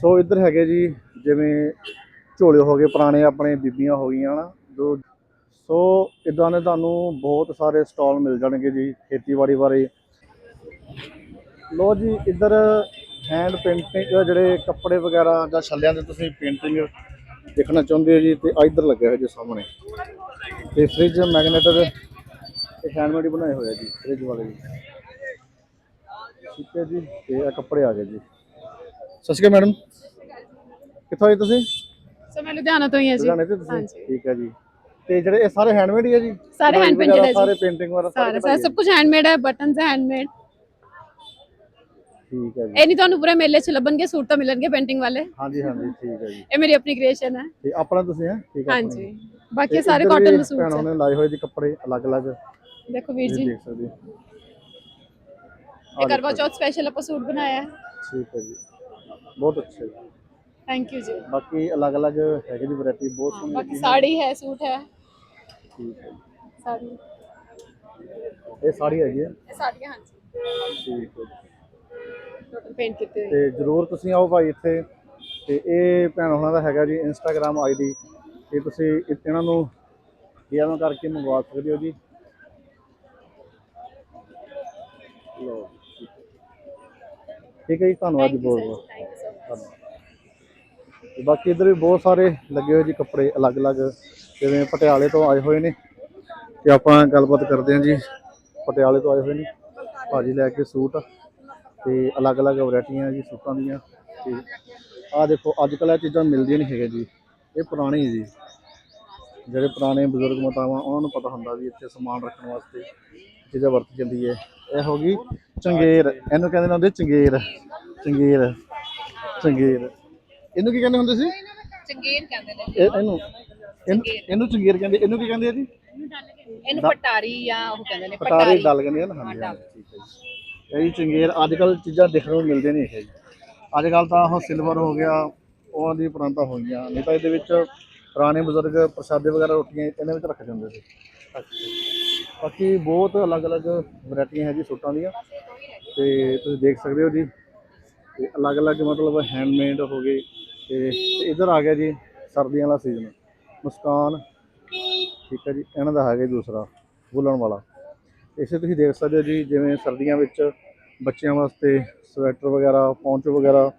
ਸੋ ਇੱਧਰ ਹੈਗੇ ਜੀ, ਜਿਵੇਂ ਝੋਲੇ ਹੋ ਗਏ, ਪੁਰਾਣੇ ਆਪਣੇ ਬੀਬੀਆਂ ਹੋ ਗਈਆਂ ਨਾ ਜੋ ਸੋ ਇਦਾਂ ਦੇ ਤੁਹਾਨੂੰ ਬਹੁਤ ਸਾਰੇ ਸਟਾਲ ਮਿਲ ਜਾਣਗੇ ਜੀ, ਖੇਤੀਬਾੜੀ ਬਾਰੇ। ਲੋ ਜੀ, ਇੱਧਰ ਹੈਂਡ ਪੇਂਟਿੰਗ ਜਿਹੜੇ ਕੱਪੜੇ ਵਗੈਰਾ ਜਾਂ ਛੱਲਿਆਂ ਦੇ ਤੁਸੀਂ ਪੇਂਟਿੰਗ ਦੇਖਣਾ ਚਾਹੁੰਦੇ ਹੋ ਜੀ, ਤੇ ਇੱਧਰ ਲੱਗਿਆ ਹੋਇਆ ਜੀ ਸਾਹਮਣੇ। ਤੇ ਫ੍ਰਿਜ ਮੈਗਨੇਟਰ ਦੇ ਹੈਂਡਮੇਡ ਬਣਾਏ ਹੋਏ ਆ ਜੀ ਫ੍ਰਿਜ ਵਾਲੇ ਜੀ। ਠੀਕ ਹੈ ਜੀ, ਤੇ ਇਹ ਕੱਪੜੇ ਆ ਗਏ ਜੀ। ਸਤਿ ਸ਼੍ਰੀ ਅਕਾਲ ਮੈਡਮ। ਕਿੱਥੋਂ ਆਏ ਤੁਸੀਂ? ਸੋ ਮੈਂ ਲੁਧਿਆਣਾ ਤੋਂ ਹੀ ਹਾਂ ਜੀ। ਲੁਧਿਆਣੇ ਤੋਂ ਤੁਸੀਂ। ਠੀਕ ਹੈ ਜੀ। ਤੇ ਜਿਹੜੇ ਇਹ ਸਾਰੇ ਹੈਂਡਮੇਡ ਹੀ ਹੈ ਜੀ? ਸਾਰੇ painted ਵਗੈਰਾ, ਹੈ ਜੀ। ਸਾਰੇ ਪੇਂਟਿੰਗ ਵਗੈਰਾ ਸਾਰਾ ਸਾਰਾ ਸਭ ਕੁਝ ਹੈਂਡਮੇਡ ਹੈ ਬਟਨਸ ਹੈਂਡਮੇਡ ਠੀਕ ਹੈ ਜੀ। ਇਹ ਨਹੀਂ ਤੁਹਾਨੂੰ ਪੂਰੇ ਮੇਲੇ 'ਚ ਲੱਭਣਗੇ ਸੂਟ ਤਾਂ ਮਿਲਣਗੇ ਪੇਂਟਿੰਗ ਵਾਲੇ। ਹਾਂਜੀ ਹਾਂਜੀ ਠੀਕ ਹੈ ਜੀ। ਇਹ ਮੇਰੀ ਆਪਣੀ ਕ੍ਰੀਏਸ਼ਨ ਹੈ ਤੇ ਆਪਣਾ ਤੁਸੀਂ ਹੈ? ਠੀਕ ਹੈ ਹਾਂਜੀ। ਜੀ। ਬਾਕੀ ਸਾਰੇ ਕਾਟਨ ਦੇ ਸੂਟ ਹੈ ਨੇ ਲਾਏ ਹੋਏ ਜੀ ਕੱਪੜੇ ਅਲੱਗ-ਅਲੱਗ। ਦੇਖੋ ਵੀਰ ਜੀ। ਦੇਖ ਸਕਦੇ ਹੋ। ਇਹ ਕਰਵਾ ਚੌਥ ਸਪੈਸ਼ਲ ਆਪਾਂ ਸੂਟ ਬਣਾਇਆ। ਹੈ ਠੀਕ ਹੈ ਜੀ। ਬਹੁਤ ਅੱਛਾ। ਥੈਂਕ ਯੂ ਜੀ। ਬਾਕੀ ਅਲੱਗ-ਅਲੱਗ ਹੈਗੇ ਜੀ ਵੈਰਾਈਟੀ ਬਹੁਤ ਸੋਹਣੀ ਬਾਕੀ ਲੱਗੀ ਸਾੜੀ ਹੈ ਸੂਟ ਹੈ। ਠੀਕ ਹੈ। ਸਾੜੀ। ਜੀ। ਇਹ ਸਾੜੀ ਹੈਗੀ ਹੈ? ਇਹ ਸਾੜੀਆਂ ਹਾਂਜੀ। ਠੀਕ ਹੈ। ਜੀ। ਟੋਟਲ ਪੇਂਟ ਕੀਤੇ ਹੋਏ ਤੇ ਜਰੂਰ ਤੁਸੀਂ ਆਓ ਭਾਈ ਇੱਥੇ। ਤੇ ਇਹ ਭੈਣ ਹੋਣਾ ਦਾ ਹੈਗਾ ਜੀ ਇੰਸਟਾਗ੍ਰam ਆਈਡੀ ਤੇ ਤੁਸੀਂ ਇ- ਇਹਨਾਂ ਨੂੰ ਡੀਐਮ ਕਰਕੇ ਮੰਗਵਾ ਸਕਦੇ ਹੋ ਜੀ। ਲੋ ਠੀਕ ਹੈ ਜੀ ਧੰਨਵਾਦ ਜੀ ਬਹੁਤ ਬਹੁਤ। ਥੈਂਕ ਯੂ ਤੇ ਬਾਕੀ ਇੱਧਰ ਵੀ ਬਹੁਤ ਸਾਰੇ ਲੱਗੇ ਹੋਏ ਜੀ ਕੱਪੜੇ ਅਲੱਗ-ਅਲੱਗ, ਜਿਵੇਂ ਪਟਿਆਲੇ ਤੋਂ ਆਏ ਹੋਏ ਨੇ। ਤੇ ਆਪਾਂ ਗੱਲਬਾਤ ਕਰਦੇ ਹਾਂ ਜੀ, ਪਟਿਆਲੇ ਤੋਂ ਆਏ ਹੋਏ ਨੇ। ਭਾਜੀ ਲੈ ਕੇ ਸੂਟ ਤੇ ਅਲੱਗ-ਅਲੱਗ ਵੈਰਾਈਟੀਆਂ ਜੀ ਸੂਟਾਂ ਦੀਆਂ ਤੇ ਆਹ ਦੇਖੋ ਅੱਜ ਕੱਲ੍ਹ ਇਹ ਚੀਜ਼ਾਂ ਮਿਲਦੀਆਂ ਨਹੀਂ ਹੈਗੀਆਂ ਜੀ। ਇਹ ਪੁਰਾਣੇ ਜੀ। ਜਿਹੜੇ ਪੁਰਾਣੇ ਬਜ਼ੁਰਗ ਮਾਤਾਵਾਂ, ਉਹਨਾਂ ਨੂੰ ਪਤਾ ਹੁੰਦਾ ਵੀ ਇੱਥੇ ਸਮਾਨ ਰੱਖਣ ਵਾਸਤੇ ਚੀਜ਼ਾਂ ਵਰਤੀ ਜਾਂਦੀ ਹੈ। ਇਹ ਹੋ ਗਈ ਚੰਗੇਰ। ਇਹਨੂੰ ਕਹਿੰਦੇ ਨੇ ਹੁੰਦੇ ਚੰਗੇਰ। ਚੰਗੇਰ। ਚੰਗੇਰ। ਇਹਨੂੰ ਕੀ ਕਹਿੰਦੇ ਹੁੰਦੇ ਸੀ? ਚੰਗੇਰ ਕਹਿੰਦੇ ਨੇ। ਇਹ ਇਹਨੂੰ? ਇਹਨੂੰ ਇਹਨੂੰ ਚੰਗੇਰ ਕਹਿੰਦੇ ਇਹਨੂੰ ਕੀ ਕਹਿੰਦੇ ਆ ਜੀ? ਇਹਨੂੰ ਪਟਾਰੀ ਜਾਂ ਉਹ ਕਹਿੰਦੇ ਨੇ ਪਟਾਰੀ ਡਲ ਹਾਂਜੀ ਹਾਂਜੀ, ਠੀਕ ਹੈ ਜੀ। ਇਹ ਜੀ ਚੰਗੇਰ ਅੱਜ ਕੱਲ ਚੀਜ਼ਾਂ ਦੇਖਣ ਨੂੰ ਮਿਲਦੇ ਨਹੀਂ ਹੈ ਜੀ ਅੱਜ ਕੱਲ ਤਾਂ ਉਹ ਸਿਲਵਰ ਹੋ ਗਿਆ ਉਹਨਾਂ ਦੀ ਪ੍ਰਾਂਤਾਂ ਹੋਈਆਂ ਨਹੀਂ ਤਾਂ ਇਹਦੇ ਵਿੱਚ ਪੁਰਾਣੇ ਬਜ਼ੁਰਗ ਪ੍ਰਸ਼ਾਦੇ ਵਗੈਰਾ ਰੋਟੀਆਂ ਇਹਨਾਂ ਵਿੱਚ ਰੱਖ ਜਾਂਦੇ ਸੀ। ਬਾਕੀ ਬਹੁਤ ਅਲੱਗ-ਅਲੱਗ ਵੈਰਾਈਟੀਆਂ ਹੈ ਜੀ ਸੂਟਾਂ ਦੀਆਂ। ਤੇ ਤੁਸੀਂ ਦੇਖ ਸਕਦੇ ਹੋ ਜੀ ਤੇ ਅਲੱਗ-ਅਲੱਗ ਮਤਲਬ ਹੈਂਡਮੇਡ ਹੋ ਗਏ। ਤੇ ਇੱਧਰ ਆ ਗਿਆ ਜੀ ਸਰਦੀਆਂ ਵਾਲਾ ਸੀਜ਼ਨ ਮੁਸਕਾਨ ਠੀਕ ਹੈ ਜੀ ਇਹਨਾਂ ਦਾ ਹੈਗਾ ਦੂਸਰਾ ਵੁਲਣ ਵਾਲਾ। ਇਸੇ ਤੁਸੀਂ ਦੇਖ ਸਕਦੇ ਹੋ ਜੀ ਜਿਵੇਂ ਸਰਦੀਆਂ ਵਿੱਚ ਬੱਚਿਆਂ ਵਾਸਤੇ ਸਵੈਟਰ ਵਗੈਰਾ ਪੌਂਚੋ ਵਗੈਰਾ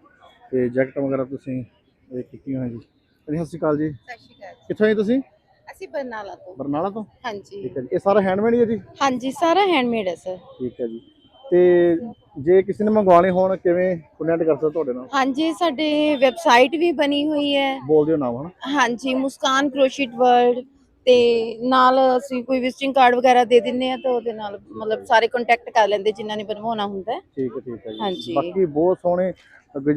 ਤੇ ਜੈਕਟ ਵਗੈਰਾ ਤੁਸੀਂ ਇਹ ਕੀਤੀਆਂ ਹੋਈਆਂ ਜੀ। ਸਤਿ ਸ਼੍ਰੀ ਅਕਾਲ ਜੀ। ਸਤਿ ਸ਼੍ਰੀ ਅਕਾਲ ਕਿੱਥੋਂ ਆਏ ਤੁਸੀਂ? ਅਸੀਂ ਬਰਨਾਲਾ ਤੋਂ। ਬਰਨਾਲਾ ਤੋਂ? ਹਾਂਜੀ। ਠੀਕ ਹੈ ਜੀ। ਇਹ ਸਾਰਾ ਹੈਂਡਮੇਡ ਹੀ ਹੈ ਜੀ? ਹਾਂਜੀ ਸਾਰਾ ਹੈਂਡਮੇਡ ਹੈ ਸਰ ਠੀਕ ਹੈ ਜੀ। ਤੇ ਜੇ ਕਿਸੇ ਨੇ ਮੰਗਵਾਉਣੇ ਹੋਣ ਕਿਵੇਂ ਕੰਟੈਕਟ ਕਰ ਸਕਦਾ ਤੁਹਾਡੇ ਨਾਲ? ਹਾਂਜੀ ਸਾਡੇ ਵੈਬਸਾਈਟ ਵੀ ਬਣੀ ਹੋਈ ਹੈ। ਬੋਲ ਦਿਓ ਨਾਮ ਹਨਾ? ਹਾਂਜੀ ਮੁਸਕਾਨ ਕਰੋਸ਼ੀਟ ਵਰਲਡ ਤੇ ਨਾਲ ਅਸੀਂ ਕੋਈ ਵਿਜ਼ਿਟਿੰਗ ਕਾਰਡ ਵਗੈਰਾ ਦੇ ਦਿੰਨੇ ਆ ਤਾਂ ਉਹਦੇ ਨਾਲ ਮਤਲਬ ਸਾਰੇ ਕੰਟੈਕਟ ਕਰ ਲੈਂਦੇ ਜਿਨ੍ਹਾਂ ਨੇ ਬਣਵਾਉਣਾ ਹੁੰਦਾ ਹੈ। ਠੀਕ ਹੈ ਠੀਕ ਹੈ ਜੀ। ਹਾਂਜੀ। ਬਾਕੀ ਬਹੁਤ ਸੋਹਣੇ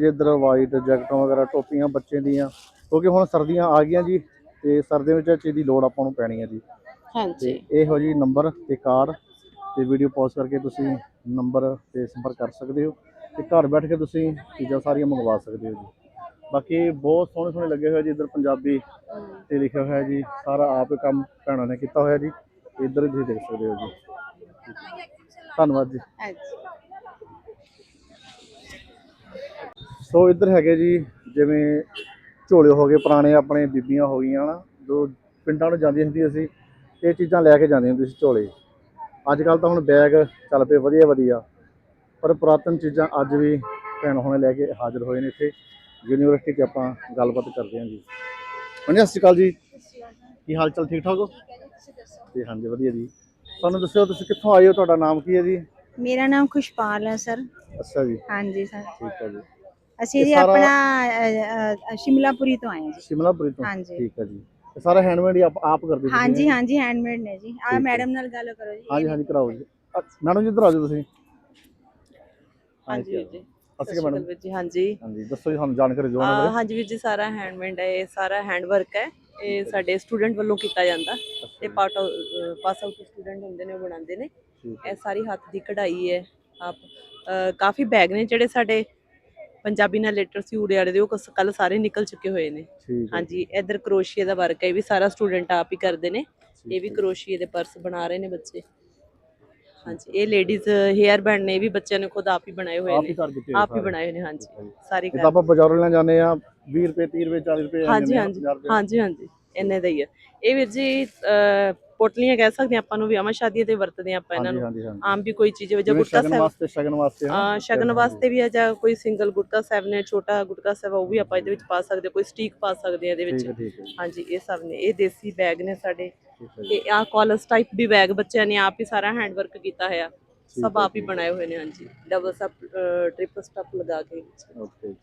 ਇੱਧਰ ਵਾਈਟ ਜੈਕਟਾਂ ਵਗੈਰਾ ਟੋਪੀਆਂ ਬੱਚੇ ਦੀਆਂ ਕਿਉਂਕਿ ਹੁਣ ਸਰਦੀਆਂ ਆ ਗਈਆਂ ਜੀ ਤੇ ਸਰਦੀਆਂ ਵਿੱਚ ਇਹ ਚੀਜ਼ ਦੀ ਲੋੜ ਆਪਾਂ ਨੂੰ ਪੈਣੀ ਹੈ ਜੀ। ਤੇ ਹਾਂਜੀ ਇਹੋ ਜੀ ਨੰਬਰ ਤੇ ਕਾਰਡ ਤੇ ਵੀਡੀਓ ਪੌਜ਼ ਕਰਕੇ ਤੁਸੀਂ ਨੰਬਰ ਤੇ ਸੰਪਰਕ ਕਰ ਸਕਦੇ ਹੋ ਤੇ ਘਰ ਬੈਠ ਕੇ ਤੁਸੀਂ ਚੀਜ਼ਾਂ ਸਾਰੀਆਂ ਮੰਗਵਾ ਸਕਦੇ ਹੋ ਜੀ। ਬਾਕੀ ਬਹੁਤ ਸੋਹਣੇ ਸੋਹਣੇ ਲੱਗੇ ਹੋਏ ਜੀ ਇੱਧਰ ਪੰਜਾਬੀ ਤੇ ਲਿਖਿਆ ਹੋਇਆ ਜੀ ਸਾਰਾ ਆਪ ਹੀ ਕੰਮ ਭੈਣਾਂ ਨੇ ਕੀਤਾ ਹੋਇਆ ਜੀ ਇੱਧਰ ਤੁਸੀਂ ਦੇਖ ਸਕਦੇ ਹੋ ਜੀ। ਧੰਨਵਾਦ ਜੀ। ਸੋ ਇੱਧਰ ਹੈਗੇ ਜੀ ਜਿਵੇਂ ਝੋਲੇ ਹੋ ਗਏ ਪੁਰਾਣੇ ਆਪਣੇ ਬੀਬੀਆਂ ਹੋ ਗਈਆਂ ਨਾ ਜੋ ਪਿੰਡਾਂ ਨੂੰ ਜਾਂਦੀਆਂ ਹੁੰਦੀਆਂ ਸੀ ਇਹ ਚੀਜ਼ਾਂ ਲੈ ਕੇ ਜਾਂਦੀਆਂ ਹੁੰਦੀਆਂ ਸੀ ਝੋਲੇ। ਅੱਜ ਕੱਲ ਤਾਂ ਹੁਣ ਬੈਗ ਚੱਲ ਪਏ ਵਧੀਆ ਵਧੀਆ ਪਰ ਪੁਰਾਤਨ ਚੀਜ਼ਾਂ ਅੱਜ ਵੀ ਭੈਣ ਹੁਣੇ ਲੈ ਕੇ ਹਾਜ਼ਰ ਹੋਏ ਨੇ ਇੱਥੇ। ਯੂਨੀਵਰਸਿਟੀ 'ਚ ਆਪਾਂ ਗੱਲਬਾਤ ਕਰਦੇ ਹਾਂ ਜੀ। ਹਾਂਜੀ ਸਤਿ ਸ਼੍ਰੀ ਅਕਾਲ ਜੀ। ਕੀ ਹਾਲ ਚਾਲ ਠੀਕ ਠਾਕ ਹੋ? ਜੀ ਹਾਂਜੀ ਵਧੀਆ ਜੀ। ਤੁਹਾਨੂੰ ਦੱਸਿਓ ਤੁਸੀਂ ਕਿੱਥੋਂ ਆਏ ਹੋ? ਤੁਹਾਡਾ ਨਾਮ ਕੀ ਹੈ ਜੀ? ਮੇਰਾ ਨਾਮ ਖੁਸ਼ਪਾਲ ਹੈ ਸਰ। ਅੱਛਾ ਜੀ। ਹਾਂਜੀ ਸਰ। ਠੀਕ ਹੈ ਜੀ। ਅਸੀਂ ਜੀ ਆਪਣਾ ਸ਼ਿਮਲਾਪੁਰੀ ਤੋਂ ਆਏ ਹਾਂ ਜੀ। ਸ਼ਿਮਲਾਪੁਰੀ ਤੋਂ? ਹਾਂਜੀ। ਠੀਕ ਹੈ ਜੀ। ਇਹ ਸਾਰਾ ਹੈਂਡਮੇਡ ਹੀ ਆਪ ਆਪ ਕਰਦੇ ਤੁਸੀਂ ਹਾਂਜੀ? ਹਾਂਜੀ ਹੈਂਡਮੇਡ ਨੇ ਜੀ। ਆ। ਮੈਡਮ ਨਾਲ ਗੱਲ ਕਰੋ ਜੀ ਹਾਂਜੀ ਹਾਂਜੀ ਕਰਾਓ ਜੀ। ਮੈਡਮ ਜੀ ਇੱਧਰ ਆ ਜਾਓ ਤੁਸੀਂ। ਹਾਂਜੀ ਜੀ। ਅਸੀਂ ਕਿ ਮੈਡਮ ਵੀਰ ਜੀ ਹਾਂਜੀ। ਹਾਂਜੀ ਦੱਸੋ ਜੀ ਸਾਨੂੰ ਜਾਣਕਾਰੀ ਦਿਓ ਉਹਨਾਂ ਅਹ ਬਾਰੇ ਹਾਂਜੀ ਵੀਰ ਜੀ ਸਾਰਾ ਹੈਂਡਮੇਡ ਹੈ ਇਹ ਸਾਰਾ ਹੈਂਡ ਵਰਕ ਹੈ ਇਹ ਸਾਡੇ ਸਟੂਡੈਂਟ ਵੱਲੋਂ ਕੀਤਾ ਜਾਂਦਾ। ਤੇ ਪਾਰਟ ਪਾਸ ਆਊਟ ਸਟੂਡੈਂਟ ਹੁੰਦੇ ਨੇ ਉਹ ਬਣਾਉਂਦੇ ਨੇ। ਠੀਕ ਇਹ ਸਾਰੀ ਹੱਥ ਦੀ ਕਢਾਈ ਹੈ। ਆਪ ਕਾਫੀ ਬੈਗ ਨੇ ਜਿਹੜੇ ਸਾਡੇ ਪੰਜਾਬੀ ਨਾਲ ਲੈਟਰ ਸੀ ਉੜੇ ਵਾਲੇ ਦੇ ਉਹ ਕੱਲ ਸਾਰੇ ਨਿਕਲ ਚੁੱਕੇ ਹੋਏ ਨੇ। ਠੀਕ ਹੈ ਹਾਂਜੀ ਇਧਰ ਕਰੋਸ਼ੀਏ ਦਾ ਵਰਕ ਹੈ ਇਹ ਵੀ ਸਾਰਾ ਸਟੂਡੈਂਟ ਆਪ ਹੀ ਕਰਦੇ ਨੇ। ਇਹ ਵੀ। ਕਰੋਸ਼ੀਏ ਦੇ ਪਰਸ ਬਣਾ ਰਹੇ ਨੇ ਬੱਚੇ। ਹਾਂਜੀ ਇਹ ਲੇਡੀਜ਼ ਹੇਅਰ ਬੈਂਡ ਨੇ ਇਹ ਵੀ ਬੱਚਿਆਂ ਨੇ ਖੁਦ ਆਪ ਹੀ ਬਣਾਏ ਹੋਏ ਆਪ ਹੀ ਨੇ। ਕਰ ਦਿੱਤੇ ਹੋਏ ਆਪ ਹੀ ਸਾਰੇ। ਬਣਾਏ ਹੋਏ ਨੇ ਹਾਂਜੀ। ਸਾਰੇ ਇਹ ਤਾਂ ਆਪਾਂ ਬਾਜ਼ਾਰੋਂ ਲੈਣ ਜਾਂਦੇ ਆ 20 ਰੁਪਏ 30 ਰੁਪਏ 40 ਰੁਪਏ ਹਾਂਜੀ ਜਾਂਦੇ ਆ, ਹਾਂਜੀ। 50 ਰੁਪਏ। ਹਾਂਜੀ ਹਾਂਜੀ। ਇੰਨੇ ਦਾ ਹੀ ਹੈ ਇਹ ਵੀਰ ਜੀ ਅਹ, ਪੋਟਲੀਆਂ ਕਹਿ ਸਕਦੇ ਹਾਂ ਆਪਾਂ ਨੂੰ ਵਿਆਹਾਂ ਸ਼ਾਦੀਆਂ ਤੇ ਵਰਤਦੇ ਹਾਂ ਆਪਾਂ ਇਹਨਾਂ ਨੂੰ। ਆਮ ਵੀ ਕੋਈ ਚੀਜ਼ ਜਿਵੇਂ ਗੁਟਕਾ ਸਾਹਿਬ ਵਾਸਤੇ ਸ਼ਗਨ ਵਾਸਤੇ। ਅਹ, ਸ਼ਗਨ ਵਾਸਤੇ ਵੀ ਹੈ ਜਾਂ ਕੋਈ ਸਿੰਗਲ ਗੁਟਕਾ ਸਾਹਿਬ ਨੇ ਛੋਟਾ ਗੁਟਕਾ ਸਾਹਿਬ ਆ, ਉਹ ਵੀ ਆਪਾਂ ਇਹਦੇ ਵਿੱਚ ਪਾ ਸਕਦੇ ਹਾਂ, ਕੋਈ ਸਟੀਕ ਪਾ ਸਕਦੇ ਹਾਂ ਇਹਦੇ ਵਿੱਚ। ਹੈ ਹੈ। ਹਾਂਜੀ ਇਹ ਸਭ ਨੇ ਇਹ ਦੇਸੀ ਬੈਗ ਨੇ ਸਾਡੇ। ਹੈ। ਤੇ ਆਹ ਕਾਲਸ ਟਾਈਪ ਵੀ ਬੈਗ ਬੱਚਿਆਂ ਨੇ ਆਪ ਹੀ ਸਾਰਾ ਹੈਂਡ ਵਰਕ ਕੀਤਾ ਹੋਇਆ। ਸਭ ਹੈ ਆਪ ਹੀ ਬਣਾਏ ਹੋਏ ਨੇ ਹਾਂਜੀ। ਡਬਲ ਸਟੱਪ ਟ੍ਰਿਪਲ ਸਟੱਪ ਲਗਾ ਕੇ। ਓਕੇ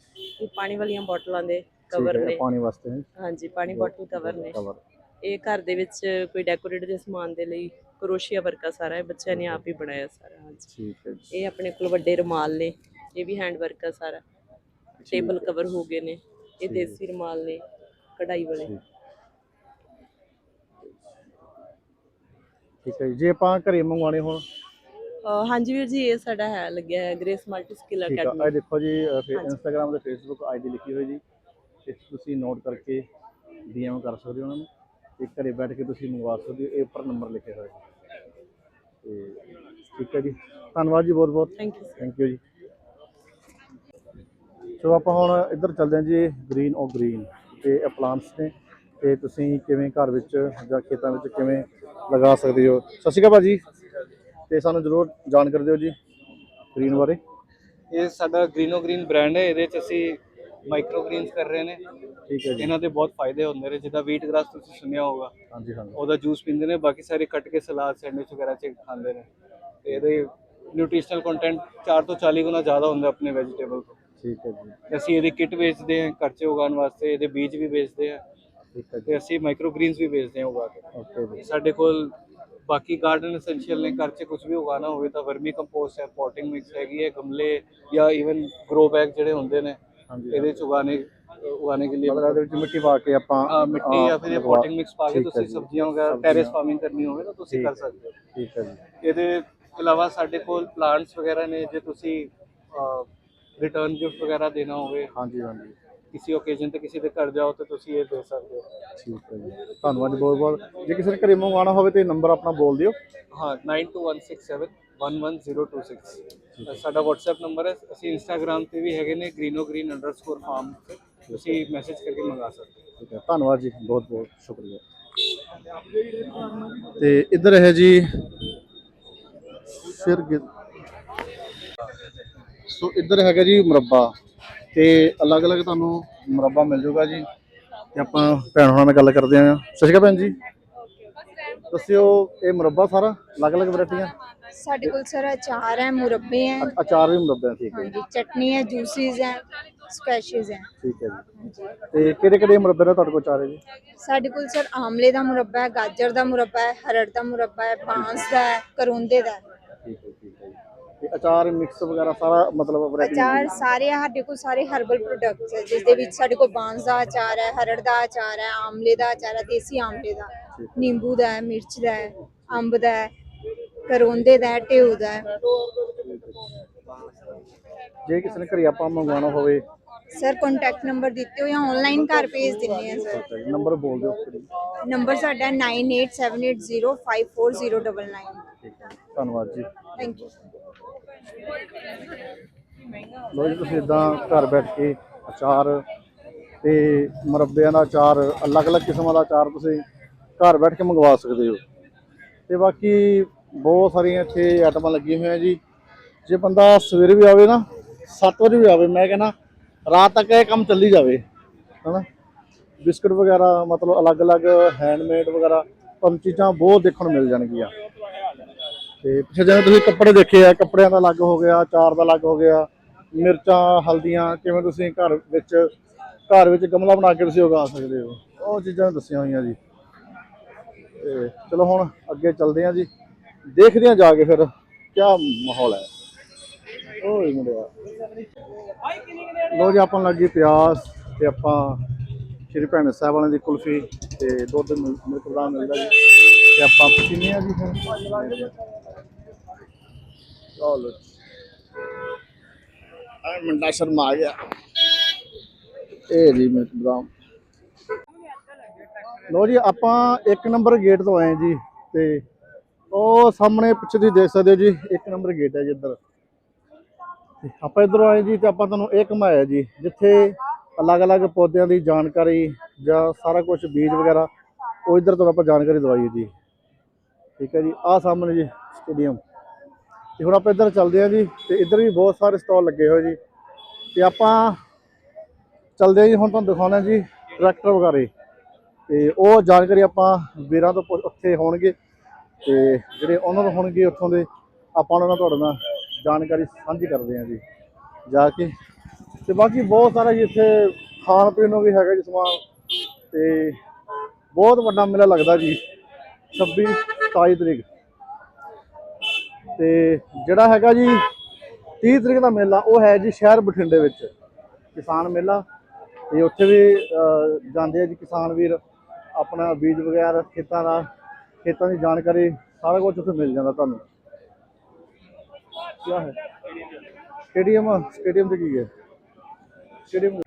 ਇਹ ਪਾਣੀ ਵਾਲੀਆਂ ਬੋਟਲਾਂ ਦੇ ਕਵਰ ਹੈ ਨੇ। ਪਾਣੀ ਵਾਸਤੇ ਹੈ ਹਾਂਜੀ ਪਾਣੀ ਬੋਟਲ ਕਵਰ ਨੇ। ਕਵਰ ਇਹ ਘਰ ਦੇ ਵਿੱਚ ਕੋਈ ਡੈਕੋਰੇਟ ਦੇ ਸਮਾਨ ਦੇ ਲਈ ਕਰੋਸ਼ੀਆ ਵਰਕ ਸਾਰਾ ਇਹ ਬੱਚਿਆਂ ਨੇ ਆਪ ਹੀ ਬਣਾਇਆ ਸਾਰਾ ਹਾਂਜੀ। ਠੀਕ ਹੈ ਜੀ। ਇਹ ਆਪਣੇ ਕੋਲ ਵੱਡੇ ਰੁਮਾਲ ਨੇ ਇਹ ਵੀ ਹੈਂਡ ਵਰਕ ਆ ਸਾਰਾ। ਟੇਬਲ ਕਵਰ ਹੋ ਗਏ ਨੇ ਇਹ ਦੇਸੀ ਰੁਮਾਲ ਨੇ ਕਢਾਈ ਵਾਲੇ। ਠੀਕ। ਹੈ ਜੀ। ਜੇ ਆਪਾਂ ਘਰੇ ਮੰਗਵਾਉਣੇ ਹੋਣ। ਅਹ ਹਾਂਜੀ ਵੀਰ ਜੀ ਇਹ ਸਾਡਾ ਹੈ ਲੱਗਿਆ ਹੈ ਗ੍ਰੇਸ ਮਲਟੀ ਸਕਿੱਲ ਠੀਕ ਆ ਅਕੈਡਮੀ ਦੇਖੋ ਜੀ। ਇੰਸਟਾਗ੍ਰam ਤੇ ਫੇਸਬੁੱਕ ਆਈਡੀ ਲਿਖੀ ਹੋਈ ਜੀ। ਇਸ ਤੁਸੀਂ ਨੋਟ ਕਰਕੇ ਡੀਐਮ ਕਰ ਸਕਦੇ ਹੋ ਉਹਨਾਂ ਨੂੰ। ਤੇ ਘਰੇ ਬੈਠ ਕੇ ਤੁਸੀਂ ਮੰਗਵਾ ਸਕਦੇ ਹੋ ਇਹ ਉੱਪਰ ਨੰਬਰ ਲਿਖਿਆ ਹੋਇਆ ਜੀ ਤੇ ਠੀਕ ਹੈ ਜੀ। ਧੰਨਵਾਦ ਜੀ ਬਹੁਤ ਬਹੁਤ। ਥੈਂਕ ਯੂ ਥੈਂਕ ਯੂ ਜੀ। ਸੋ ਆਪਾਂ ਹੁਣ ਇੱਧਰ ਚੱਲਦੇ ਹਾਂ ਜੀ ਗ੍ਰੀਨ ਔਰ ਗ੍ਰੀਨ ਤੇ ਪਲਾਂਟਸ ਨੇ ਤੇ ਤੁਸੀਂ ਕਿਵੇਂ ਘਰ ਵਿੱਚ ਜਾਂ ਖੇਤਾਂ ਵਿੱਚ ਕਿਵੇਂ ਲਗਾ ਸਕਦੇ ਹੋ? ਸਤਿ ਸ਼੍ਰੀ ਅਕਾਲ ਭਾਜੀ। ਤੇ ਸਾਨੂੰ ਜ਼ਰੂਰ ਜਾਣਕਾਰੀ ਦਿਓ ਜੀ ਗ੍ਰੀਨ ਬਾਰੇ। ਇਹ ਸਾਡਾ ਗ੍ਰੀਨੋ ਗ੍ਰੀਨ ਬ੍ਰਾਂਡ ਹੈ ਇਹਦੇ ਚ ਅਸੀਂ ਮਾਈਕਰੋ ਗ੍ਰੀਨਸ ਕਰ ਰਹੇ ਨੇ। ਠੀਕ ਹੈ ਜੀ। ਇਹਨਾਂ ਦੇ ਬਹੁਤ ਫਾਇਦੇ ਹੁੰਦੇ ਨੇ ਜਿੱਦਾਂ ਵੀਟ ਗ੍ਰਾਸ ਤੁਸੀਂ ਸੁਣਿਆ ਹੋਗਾ ਹਾਂਜੀ ਹਾਂਜੀ। ਉਹਦਾ ਜੂਸ ਪੀਂਦੇ ਨੇ ਬਾਕੀ ਸਾਰੇ ਕੱਟ ਕੇ ਸਲਾਦ ਸੈਂਡਵਿਚ ਵਗੈਰਾ ਚ ਖਾਂਦੇ ਨੇ। ਤੇ ਇਹਦੇ ਨਿਊਟ੍ਰੀਸ਼ਨਲ ਕੰਟੈਂਟ 4 ਤੋਂ 40 ਗੁਣਾ ਜ਼ਿਆਦਾ ਹੁੰਦਾ ਆਪਣੇ ਵੈਜੀਟੇਬਲ ਤੋਂ। ਠੀਕ ਹੈ ਜੀ। ਅਸੀਂ ਇਹਦੀ ਕਿੱਟ ਵੇਚਦੇ ਹਾਂ ਘਰ 'ਚ ਉਗਾਉਣ ਵਾਸਤੇ ਇਹਦੇ ਬੀਜ ਵੀ ਵੇਚਦੇ ਹਾਂ। ਠੀਕ ਹੈ ਜੀ। ਤੇ ਅਸੀਂ ਮਾਈਕਰੋ ਗ੍ਰੀਨਸ ਵੀ ਵੇਚਦੇ ਹਾਂ ਉਗਾ ਕੇ। ਓਕੇ ਜੀ। ਸਾਡੇ ਕੋਲ ਬਾਕੀ ਗਾਰਡਨ ਐਸੈਂਸ਼ੀਅਲ ਨੇ ਘਰ 'ਚ ਕੁਝ ਵੀ ਉਗਾਉਣਾ ਹੋਵੇ ਤਾਂ ਵਰਮੀ ਕੰਪੋਸਟ ਹੈ ਪੋਟਿੰਗ ਮਿਕਸ ਹੈਗੀ ਹੈ ਗਮਲੇ ਜਾਂ ਇਵਨ ਗਰੋ ਬੈਗ ਜਿਹੜੇ ਹੁੰਦੇ ਨੇ ਇਹਦੇ ਚ ਉਗਾਣੇ ਉਗਾਣੇ ਕੇ ਲਈ ਮਤਲਬ ਇਹਦੇ ਵਿੱਚ ਮਿੱਟੀ ਪਾ ਕੇ ਆਪਾਂ ਮਿੱਟੀ ਜਾਂ ਫਿਰ ਪੋਟਿੰਗ ਮਿਕਸ ਪਾ ਕੇ ਠੀਕ ਹੈ ਤੁਸੀਂ ਜੀ। ਸਬਜ਼ੀਆਂ ਵਗੈਰਾ ਸਬਜ਼ੀਆਂ। ਟੈਰੇਸ ਫਾਰਮਿੰਗ ਕਰਨੀ ਹੋਵੇ ਤਾਂ ਤੁਸੀਂ ਕਰ। ਸਕਦੇ ਹੋ ਠੀਕ ਹੈ ਜੀ ਇਹਦੇ ਇਲਾਵਾ ਸਾਡੇ ਕੋਲ ਪਲਾਂਟਸ ਵਗੈਰਾ ਨੇ ਜੇ ਤੁਸੀਂ ਰਿਟਰਨ ਗਿਫਟ ਵਗੈਰਾ ਦੇਣਾ ਹੋਵੇ ਹਾਂਜੀ ਹਾਂਜੀ ਕਿਸੇ ਓਕੇਜ਼ਨ ਤੇ ਕਿਸੇ ਦੇ ਘਰ ਜਾਓ ਤਾਂ ਤੁਸੀਂ ਇਹ ਦੇ ਸਕਦੇ ਹੋ ਠੀਕ ਹੈ ਜੀ ਧੰਨਵਾਦ ਜੀ ਬਹੁਤ ਬਹੁਤ ਜੇ ਕਿਸੇ ਨੇ ਘਰੇ ਮੰਗਵਾਉਣਾ ਹੋਵੇ ਤੇ ਨੰਬਰ ਆਪਣਾ ਬੋਲ ਦਿਓ ਹਾਂ 9216711026 ਸਾਡਾ WhatsApp ਨੰਬਰ ਹੈ। ਅਸੀਂ Instagram ਤੇ ਵੀ ਹੈਗੇ ਨੇ greeno_green_farm ਤੁਸੀਂ ਮੈਸੇਜ ਕਰਕੇ ਮੰਗਾ ਸਕਦੇ ਹੋ। ਠੀਕ ਹੈ। ਧੰਨਵਾਦ ਜੀ। ਬਹੁਤ ਬਹੁਤ ਸ਼ੁਕਰੀਆ। ਤੇ ਇੱਧਰ ਹੈ ਜੀ ਫਿਰ ਸੋ ਇੱਧਰ ਹੈਗਾ ਜੀ ਮੁਰੱਬਾ। ਤੇ ਅਲੱਗ-ਅਲੱਗ ਤੁਹਾਨੂੰ ਮੁਰੱਬਾ ਮਿਲ ਜਾਊਗਾ ਜੀ। ਤੇ ਆਪਾਂ ਭੈਣ ਹੋਣਾ ਨਾਲ ਗੱਲ ਕਰਦੇ ਹਾਂ। ਸਤਿ ਸ਼੍ਰੀ ਅਕਾਲ ਭੈਣ ਜੀ। ਦੱਸਿਓ ਇਹ ਮੁਰੱਬਾ ਸਾਰਾ? ਅਲੱਗ-ਅਲੱਗ ਵੈਰਾਈਟੀਆਂ ਸਾਡੇ ਕੋਲ ਸਰ ਅਚਾਰ ਹੈ ਮੁਰੱਬੇ ਹੈ। ਅਚਾਰ ਵੀ ਮੁਰੱਬੇ ਆ, ਠੀਕ ਹੈ ਜੀ, ਹਾਂਜੀ ਚਟਨੀ ਹੈ ਜੂਸਿਸ ਹੈ ਸਪੈਸ਼ਲਸ ਹੈ। ਠੀਕ ਹੈ ਜੀ। ਤੇ ਕਿਹੜੇ-ਕਿਹੜੇ ਮੁਰੱਬੇ ਦਾ ਤੁਹਾਡੇ ਕੋਲ ਚਾਰ ਹੈ ਜੀ? ਸਾਡੇ ਕੋਲ ਸਰ ਆਮਲੇ ਦਾ ਮੁਰੱਬਾ ਹੈ ਗਾਜਰ ਦਾ ਮੁਰੱਬਾ ਹੈ ਹਰੜ ਦਾ ਮੁਰੱਬਾ ਹੈ ਬਾਂਸ ਦਾ ਹੈ ਕਰੋਂਦੇ ਦਾ ਹੈ। ਠੀਕ ਹੈ ਠੀਕ ਹੈ ਜੀ। ਤੇ ਅਚਾਰ ਮਿਕਸ ਵਗੈਰਾ ਸਾਰਾ ਮਤਲਬ ਵੈਰਾਈਟੀ ਅਚਾਰ ਸਾਰੇ ਸਾਡੇ ਕੋਲ ਸਾਰੇ ਹਰਬਲ ਪ੍ਰੋਡਕਟਸ ਹੈ ਜਿਸ ਦੇ ਵਿੱਚ ਸਾਡੇ ਕੋਲ ਬਾਂਸ ਦਾ ਅਚਾਰ ਹੈ ਹਰੜ ਦਾ ਅਚਾਰ ਹੈ ਆਮਲੇ ਦਾ ਅਚਾਰ ਹੈ ਦੇਸੀ ਆਮਲੇ ਦਾ ਨਿੰਬੂ ਦਾ ਹੈ ਮਿਰਚ ਦਾ ਹੈ ਅੰਬ ਦਾ ਹੈ ਕਰੋਂਦੇ ਦਾ ਟੇਉ ਦਾ ਜੇ ਕਿਸੇ ਨੇ ਘਰੇ ਆਪਾਂ ਮੰਗਵਾਉਣਾ ਹੋਵੇ। ਸਰ ਕੰਟੈਕਟ ਨੰਬਰ ਦਿੱਤੇ ਹੋ ਜਾਂ ਆਨਲਾਈਨ ਘਰ ਭੇਜ ਦਿੰਦੇ ਆ ਸਰ ਨੰਬਰ ਬੋਲ ਦਿਓ ਨੰਬਰ ਸਾਡਾ 9878054099 ਠੀਕ ਹੈ ਧੰਨਵਾਦ ਜੀ। ਥੈਂਕ ਯੂ ਲੋ ਜੀ ਤੁਸੀਂ ਇਦਾਂ ਘਰ ਬੈਠ ਕੇ ਅਚਾਰ ਤੇ ਮੁਰੱਬਿਆਂ ਦਾ ਅਚਾਰ ਅਲੱਗ-ਅਲੱਗ ਕਿਸਮਾਂ ਦਾ ਅਚਾਰ ਤੁਸੀਂ ਘਰ ਬੈਠ ਕੇ ਮੰਗਵਾ ਸਕਦੇ ਹੋ। ਤੇ ਬਾਕੀ ਬਹੁਤ ਸਾਰੀਆਂ ਇੱਥੇ ਆਈਟਮਾਂ ਲੱਗੀਆਂ ਹੋਈਆਂ ਜੀ। ਜੇ ਬੰਦਾ ਸਵੇਰੇ ਵੀ ਆਵੇ ਨਾ 7 ਵਜੇ ਵੀ ਆਵੇ, ਮੈਂ ਕਹਿੰਦਾ ਰਾਤ ਤੱਕ ਇਹ ਕੰਮ ਚੱਲੀ ਜਾਵੇ, ਹਨਾ? ਬਿਸਕੁਟ ਵਗੈਰਾ, ਮਤਲਬ ਅਲੱਗ-ਅਲੱਗ ਹੈਂਡਮੇਡ ਵਗੈਰਾ, ਤੁਹਾਨੂੰ ਚੀਜ਼ਾਂ ਬਹੁਤ ਦੇਖਣ ਨੂੰ ਮਿਲ ਜਾਣਗੀਆਂ। ਤੇ ਪਿੱਛੇ ਜਿਵੇਂ ਤੁਸੀਂ ਕੱਪੜੇ ਦੇਖੇ ਆ, ਕੱਪੜਿਆਂ ਦਾ ਅਲੱਗ ਹੋ ਗਿਆ ਚਾਰ ਦਾ ਅਲੱਗ ਹੋ ਗਿਆ, ਮਿਰਚਾਂ, ਹਲਦੀਆਂ, ਕਿਵੇਂ ਤੁਸੀਂ ਘਰ ਵਿੱਚ ਘਰ ਵਿੱਚ ਗਮਲਾ ਬਣਾ ਕੇ ਤੁਸੀਂ ਉਗਾ ਸਕਦੇ ਹੋ। ਉਹ ਚੀਜ਼ਾਂ ਦੱਸੀਆਂ ਹੋਈਆਂ ਜੀ। ਤੇ ਚਲੋ ਹੁਣ ਅੱਗੇ ਚੱਲਦੇ ਹਾਂ ਜੀ। ਦੇਖਦੇ ਹਾਂ ਜਾ ਕੇ ਫਿਰ। ਕੀ ਮਾਹੌਲ ਹੈ? ਓਏ ਮੁੰਡਿਆ। ਲੋ ਜੀ, ਆਪਾਂ ਲੱਗੀ ਪਿਆਸ ਤੇ ਆਪਾਂ ਸ਼੍ਰੀ ਭੈਣ ਸਾਹਿਬ ਵਾਲਿਆਂ ਦੀ ਕੁਲਫੀ ਤੇ ਦੁੱਧ ਮਿਲਕ ਬਦਾਮ ਮਿਲਦਾ ਜੀ। ਤੇ ਆਪਾਂ ਪੀਂਦੇ ਹਾਂ ਜੀ ਫਿਰ ਚਲੋ ਆ ਮੁੰਡਾ ਸ਼ਰਮਾ ਗਿਆ। ਇਹ ਜੀ ਮਿਲਕ ਬਦਾਮ ਲੋ ਜੀ, ਆਪਾਂ ਇੱਕ ਨੰਬਰ ਗੇਟ ਤੋਂ ਆਏ ਜੀ ਤੇ ਉਹ ਸਾਹਮਣੇ ਪਿੱਛੇ ਤੁਸੀਂ ਦੇਖ ਸਕਦੇ ਹੋ ਜੀ, ਇੱਕ ਨੰਬਰ ਗੇਟ ਹੈ ਜੀ ਇੱਧਰ। ਆਪਾਂ ਇੱਧਰੋਂ ਆਏ ਜੀ ਤੇ ਆਪਾਂ ਤੁਹਾਨੂੰ ਇਹ ਘੁਮਾਇਆ ਜੀ, ਜਿੱਥੇ ਅਲੱਗ-ਅਲੱਗ ਪੌਦਿਆਂ ਦੀ ਜਾਣਕਾਰੀ ਜਾਂ ਸਾਰਾ ਕੁਝ ਬੀਜ ਵਗੈਰਾ, ਉਹ ਇੱਧਰ ਤੋਂ ਆਪਾਂ ਜਾਣਕਾਰੀ ਦਵਾਈ ਹੈ ਜੀ। ਠੀਕ ਹੈ ਜੀ, ਆਹ ਸਾਹਮਣੇ ਜੀ ਸਟੇਡੀਅਮ ਤੇ ਹੁਣ ਆਪਾਂ ਇੱਧਰ ਚੱਲਦੇ ਹਾਂ ਜੀ, ਤੇ ਇੱਧਰ ਵੀ ਬਹੁਤ ਸਾਰੇ ਸਟਾਲ ਲੱਗੇ ਹੋਏ ਜੀ। ਤੇ ਆਪਾਂ ਚੱਲਦੇ ਹਾਂ ਜੀ, ਹੁਣ ਤੁਹਾਨੂੰ ਦਿਖਾਉਣਾ ਜੀ ਟਰੈਕਟਰ ਵਗਾਰੇ। ਤੇ ਉਹ ਜਾਣਕਾਰੀ ਆਪਾਂ ਵੀਰਾਂ ਤੋਂ ਪੁੱਛ- ਉੱਥੇ ਹੋਣਗੇ। ਤੇ ਜਿਹੜੇ ਉਹਨਾਂ ਹੋਣਗੇ ਉੱਥੋਂ ਦੇ, ਆਪਾਂ ਉਹਨਾਂ ਨਾਲ ਤੁਹਾਡੇ ਨਾਲ ਜਾਣਕਾਰੀ ਸਾਂਝੀ ਕਰਦੇ ਹਾਂ ਜੀ, ਜਾ ਕੇ। ਤੇ ਬਾਕੀ ਬਹੁਤ ਸਾਰਾ ਜੀ ਇੱਥੇ ਖਾਣ ਪੀਣ ਨੂੰ ਵੀ ਹੈਗਾ ਜੀ ਸਮਾਨ, ਤੇ ਬਹੁਤ ਵੱਡਾ ਮੇਲਾ ਲੱਗਦਾ ਜੀ 26 27 ਤਰੀਕ। ਤੇ ਜਿਹੜਾ ਹੈਗਾ ਜੀ 30 ਤਰੀਕ ਦਾ ਮੇਲਾ, ਉਹ ਹੈ ਜੀ ਸ਼ਹਿਰ ਬਠਿੰਡੇ ਵਿੱਚ, ਕਿਸਾਨ ਮੇਲਾ। ਤੇ ਉੱਥੇ ਵੀ ਜਾਂਦੇ ਆ ਜੀ ਕਿਸਾਨ ਵੀਰ, ਆਪਣਾ ਬੀਜ ਵਗੈਰਾ ਖੇਤਾਂ ਦਾ ਖੇਤਾਂ ਦੀ ਜਾਣਕਾਰੀ, ਸਾਰਾ ਕੁਝ ਉੱਥੇ ਮਿਲ ਜਾਂਦਾ ਤੁਹਾਨੂੰ। ਕੀ ਹੈ? ਸਟੇਡੀਅਮ ਸਟੇਡੀਅਮ ਤੇ ਕੀ ਹੈ? ਸਟੇਡੀਅਮ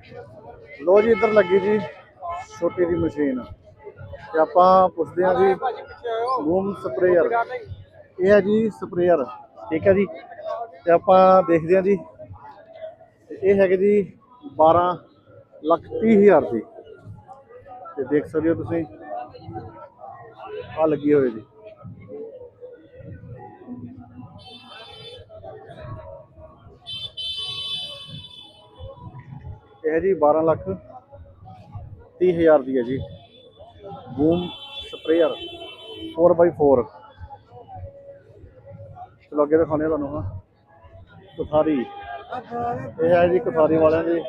ਲੋ ਜੀ, ਇੱਧਰ ਲੱਗੀ ਜੀ ਛੋਟੀ ਦੀ ਮਸ਼ੀਨ। ਤੇ ਆਪਾਂ ਪੁੱਛਦੇ ਹਾਂ ਜੀ, ਰੂਮ ਸਪਰੇਅਰ। ਇਹ ਹੈ ਜੀ ਸਪਰੇਅਰ। ਠੀਕ ਹੈ ਜੀ। ਤੇ ਆਪਾਂ ਦੇਖਦੇ ਹਾਂ ਜੀ। ਇਹ ਹੈਗੇ ਜੀ 12 ਲੱਖ 30 ਹਜ਼ਾਰ ਦੀ। ਤੇ ਦੇਖ ਸਕਦੇ ਹੋ ਤੁਸੀਂ। ਆ ਲੱਗੀ ਹੋਈ ਜੀ। ਇਹ ਜੀ 12 ਲੱਖ 30 ਹਜ਼ਾਰ ਦੀ ਹੈ ਜੀ। ਬੂਮ ਸਪਰੇਅਰ 4x4 ਚਲੋ ਅੱਗੇ ਦਿਖਾਉਂਦੇ ਹਾਂ ਤੁਹਾਨੂੰ ਹਾਂ ਕੁਥਾਰੀ। ਇਹ ਹੈ ਜੀ ਕੁਥਾਰੀ ਵਾਲਿਆਂ ਦੀ।